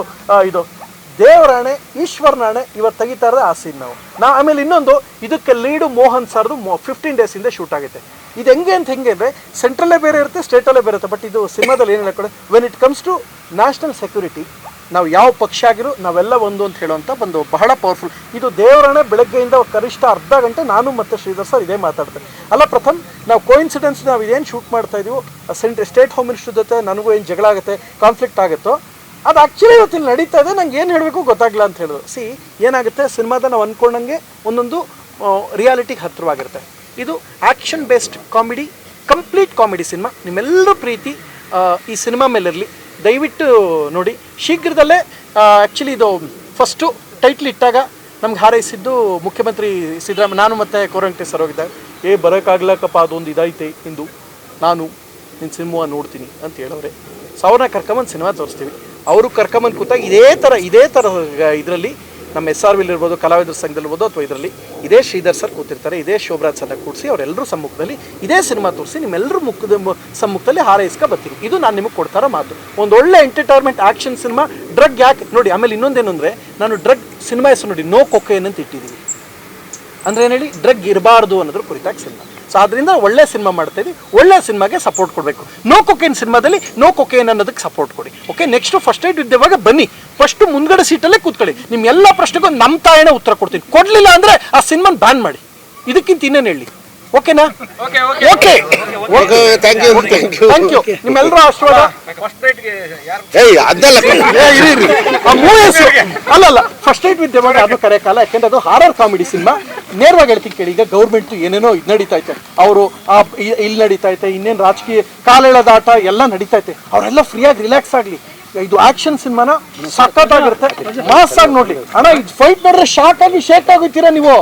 ಆ, ಇದು ದೇವರಾಣೆ ಈಶ್ವರನಾಣೆ ಇವತ್ತು ತೆಗಿತಾ ಇರೋದು ಆ ಸೀನ್ ನಾವು. ನಾ ಆಮೇಲೆ ಇನ್ನೊಂದು ಇದಕ್ಕೆ ಲೀಡು ಮೋಹನ್ ಸರ್ದು ಫಿಫ್ಟೀನ್ ಡೇಸ್ ಹಿಂದೆ ಶೂಟ್ ಆಗುತ್ತೆ ಇದು ಹೆಂಗೆ ಅಂತ ಹೆಂಗೆ ಅಂದರೆ ಸೆಂಟ್ರಲ್ಲೇ ಬೇರೆ ಇರುತ್ತೆ ಸ್ಟೇಟಲ್ಲೇ ಬೇರೆ ಇರುತ್ತೆ ಬಟ್ ಇದು ಸಿನಿಮಾದಲ್ಲಿ ಏನು ಹೇಳ್ಕೊಡೆ when it comes to national security ನಾವು ಯಾವ ಪಕ್ಷ ಆಗಿರೋ ನಾವೆಲ್ಲ ಒಂದು ಅಂತ ಹೇಳುವಂಥ ಒಂದು ಬಹಳ ಪವರ್ಫುಲ್ ಇದು ದೇವರಾಣೆ ಬೆಳಗ್ಗೆಯಿಂದ ಕನಿಷ್ಠ ಅರ್ಧ ಗಂಟೆ ನಾನು ಮತ್ತು ಶ್ರೀಧರ್ ಸರ್ ಇದೇ ಮಾತಾಡ್ತೇನೆ. ಅಲ್ಲ ಪ್ರಥಮ್ ನಾವು ಕೋಇನ್ಸಿಡೆನ್ಸ್ ನಾವು ಇದೇನು ಶೂಟ್ ಮಾಡ್ತಾ ಇದೀವೋ ಸೆಂಟ್ರ್ ಸ್ಟೇಟ್ ಹೋಮ್ ಮಿನಿಸ್ಟರ್ ಜೊತೆ ನನಗೂ ಏನು ಜಗಳ ಆಗುತ್ತೆ ಕಾನ್ಫ್ಲಿಕ್ಟ್ ಆಗುತ್ತೋ ಅದು ಆ್ಯಕ್ಚುಲಿ ಇವತ್ತು ಇಲ್ಲಿ ನಡೀತಾ ಇದೆ ನಂಗೆ ಏನು ಹೇಳಬೇಕು ಗೊತ್ತಾಗಲ್ಲ ಅಂತ ಹೇಳಿದ್ರು. ಸಿ ಏನಾಗುತ್ತೆ? ಸಿನಿಮಾದ ನಾವು ಅಂದ್ಕೊಂಡಂಗೆ ಒಂದೊಂದು ರಿಯಾಲಿಟಿಗೆ ಹತ್ತಿರವಾಗಿರುತ್ತೆ. ಇದು action based comedy complete comedy cinema. ನಿಮ್ಮೆಲ್ಲರ ಪ್ರೀತಿ ಈ ಸಿನಿಮಾ ಮೇಲಿರಲಿ. ದಯವಿಟ್ಟು ನೋಡಿ. ಶೀಘ್ರದಲ್ಲೇ ಆ್ಯಕ್ಚುಲಿ ಇದು ಫಸ್ಟು ಟೈಟ್ಲ್ ಇಟ್ಟಾಗ ನಮ್ಗೆ ಹಾರೈಸಿದ್ದು ಮುಖ್ಯಮಂತ್ರಿ ಸಿದ್ದರಾಮಯ್ಯ, ನಾನು ಮತ್ತು ಕೋರಂಟಿ ಸರ್ ಹೋಗಿದ್ದೆ ಏ, ಬರೋಕ್ಕಾಗ್ಲಕ್ಕಪ್ಪ, ಅದೊಂದು ಇದೈತೆ ಇಂದು. ನಾನು ನಿನ್ನ ಸಿನಿಮಾ ನೋಡ್ತೀನಿ ಅಂತ ಹೇಳೋರೆ ಸಾವಿರ ಕರ್ಕೊಂಬಂದು ಸಿನಿಮಾ ತೋರಿಸ್ತೀವಿ. ಅವರು ಕರ್ಕೊಂಬಂದು ಕೂತಾಗ ಇದೇ ಥರ ಇದೇ ಥರ ಇದರಲ್ಲಿ ನಮ್ಮ ಎಸ್ ಆರ್ ವಿಲ್ ಇರ್ಬೋದು, ಕಲಾವಿದರ ಸಂಘದಲ್ಲಿರ್ಬೋದು ಅಥವಾ ಇದರಲ್ಲಿ ಇದೇ ಶ್ರೀಧರ್ ಸರ್ ಕೂತಿರ್ತಾರೆ, ಇದೇ ಶೋಭರಾಜ್ ಸರ್ ಕೂಡಿಸಿ ಅವರೆಲ್ಲರೂ ಸಮ್ಮುಖದಲ್ಲಿ ಇದೇ ಸಿನಿಮಾ ತೋರಿಸಿ ನಿಮ್ಮೆಲ್ಲರೂ ಮುಖದ ಸಮ್ಮುಖದಲ್ಲಿ ಹಾರೈಸ್ಕೊ ಬರ್ತೀನಿ. ಇದು ನಾನು ನಿಮಗೆ ಕೊಡ್ತಾರೋ ಮಾತು. ಒಂದು ಒಳ್ಳೆ ಎಂಟರ್ಟೈನ್ಮೆಂಟ್ ಆ್ಯಕ್ಷನ್ ಸಿನಿಮಾ ಡ್ರಗ್ ಯಾಕೆ, ನೋಡಿ ಆಮೇಲೆ ಇನ್ನೊಂದೇನು ಅಂದರೆ ನಾನು ಡ್ರಗ್ ಸಿನಿಮಾ ಹೆಸರು ನೋಡಿ ನೋ ಕೊಕೇನ್ ಅಂತ ಇಟ್ಟಿದ್ದೀನಿ ಅಂದರೆ ಏನು ಹೇಳಿ ಡ್ರಗ್ ಇರಬಾರ್ದು ಅನ್ನೋದ್ರ ಕುರಿತಾಗಿ ಸಿನಿಮಾ ಸೊ ಅದರಿಂದ ಒಳ್ಳೆ ಸಿನಿಮಾ ಮಾಡ್ತಾ ಇದ್ದೀವಿ ಒಳ್ಳೆ ಸಿನಿಮಾಗೆ ಸಪೋರ್ಟ್ ಕೊಡಬೇಕು. ನೋ ಕೊಕೇನ್ ಸಿನಿಮಾದಲ್ಲಿ ನೋ ಕೊಕೇನ್ ಅನ್ನೋದಕ್ಕೆ ಸಪೋರ್ಟ್ ಕೊಡಿ. ಓಕೆ ನೆಕ್ಸ್ಟ್ ಫಸ್ಟ್ ಏಡ್ ಇದ್ದವಾಗ ಬನ್ನಿ. ಫಸ್ಟ್ ಮುಂದ್ಗಡೆ ಸೀಟಲ್ಲೇ ಕೂತ್ಕೊಳ್ಳಿ. ನಿಮ್ಮ ಎಲ್ಲ ಪ್ರಶ್ನೆಗೂ ನಮ್ಮ ತಾಯಿನೇ ಉತ್ತರ ಕೊಡ್ತೀನಿ. ಕೊಡ್ಲಿಲ್ಲ ಅಂದ್ರೆ ಆ ಸಿನಿಮಾನ ಬ್ಯಾನ್ ಮಾಡಿ. ಇದಕ್ಕಿಂತ ಇನ್ನೇನು ಹೇಳಿ? ಓಕೆನಾ? Okay. Okay. Thank you thank you thank you ನಿಮ್ಮೆಲ್ಲರ ಆಶೀರ್ವಾದ? ಏಯ್ ಅದೆಲ್ಲ ಏ, ಇರಿ, ಇರಿ. ಆ ಅಲ್ಲ ಅಲ್ಲ ಫಸ್ಟ್ ಏಟ್ ವಿದ್ಯೆ ಮಾಡಿ ಅದು ಕರೆ ಕಾಲ ಯಾಕೆಂದ್ರೆ ಅದು ಹಾರರ್ ಕಾಮಿಡಿ ಸಿನಿಮಾ ನೇರವಾಗಿ ಹೇಳ್ತೀನಿ ಕೇಳಿ ಈಗ ಗೌರ್ಮೆಂಟ್ ಏನೇನೋ ಇದು ನಡೀತಾ ಐತೆ. ಅವರು ಇಲ್ಲಿ ನಡೀತಾ ಐತೆ ಇನ್ನೇನು ರಾಜಕೀಯ ಕಾಲೆಳೆದಾಟ ಎಲ್ಲ ನಡೀತಾ ಐತೆ. ಅವರೆಲ್ಲ ಫ್ರೀಯಾಗಿ ರಿಲ್ಯಾಕ್ಸ್ ಆಗಲಿ. ಇದು ಆಕ್ಷನ್ ಸಿನಿಮಾನ ಸಖತ್ತಾಗಿರುತ್ತೆ. ಮಾಸ್ ಆಗಿ ನೋಡ್ಲಿ. ಅಣ್ಣ ಇದು ಫೈಟ್ ನೋಡ್ರೆ ಶಾಕ್ ಆಗಿ ಶೇಕ್ ಆಗುತ್ತೀರಾ ನೀವು?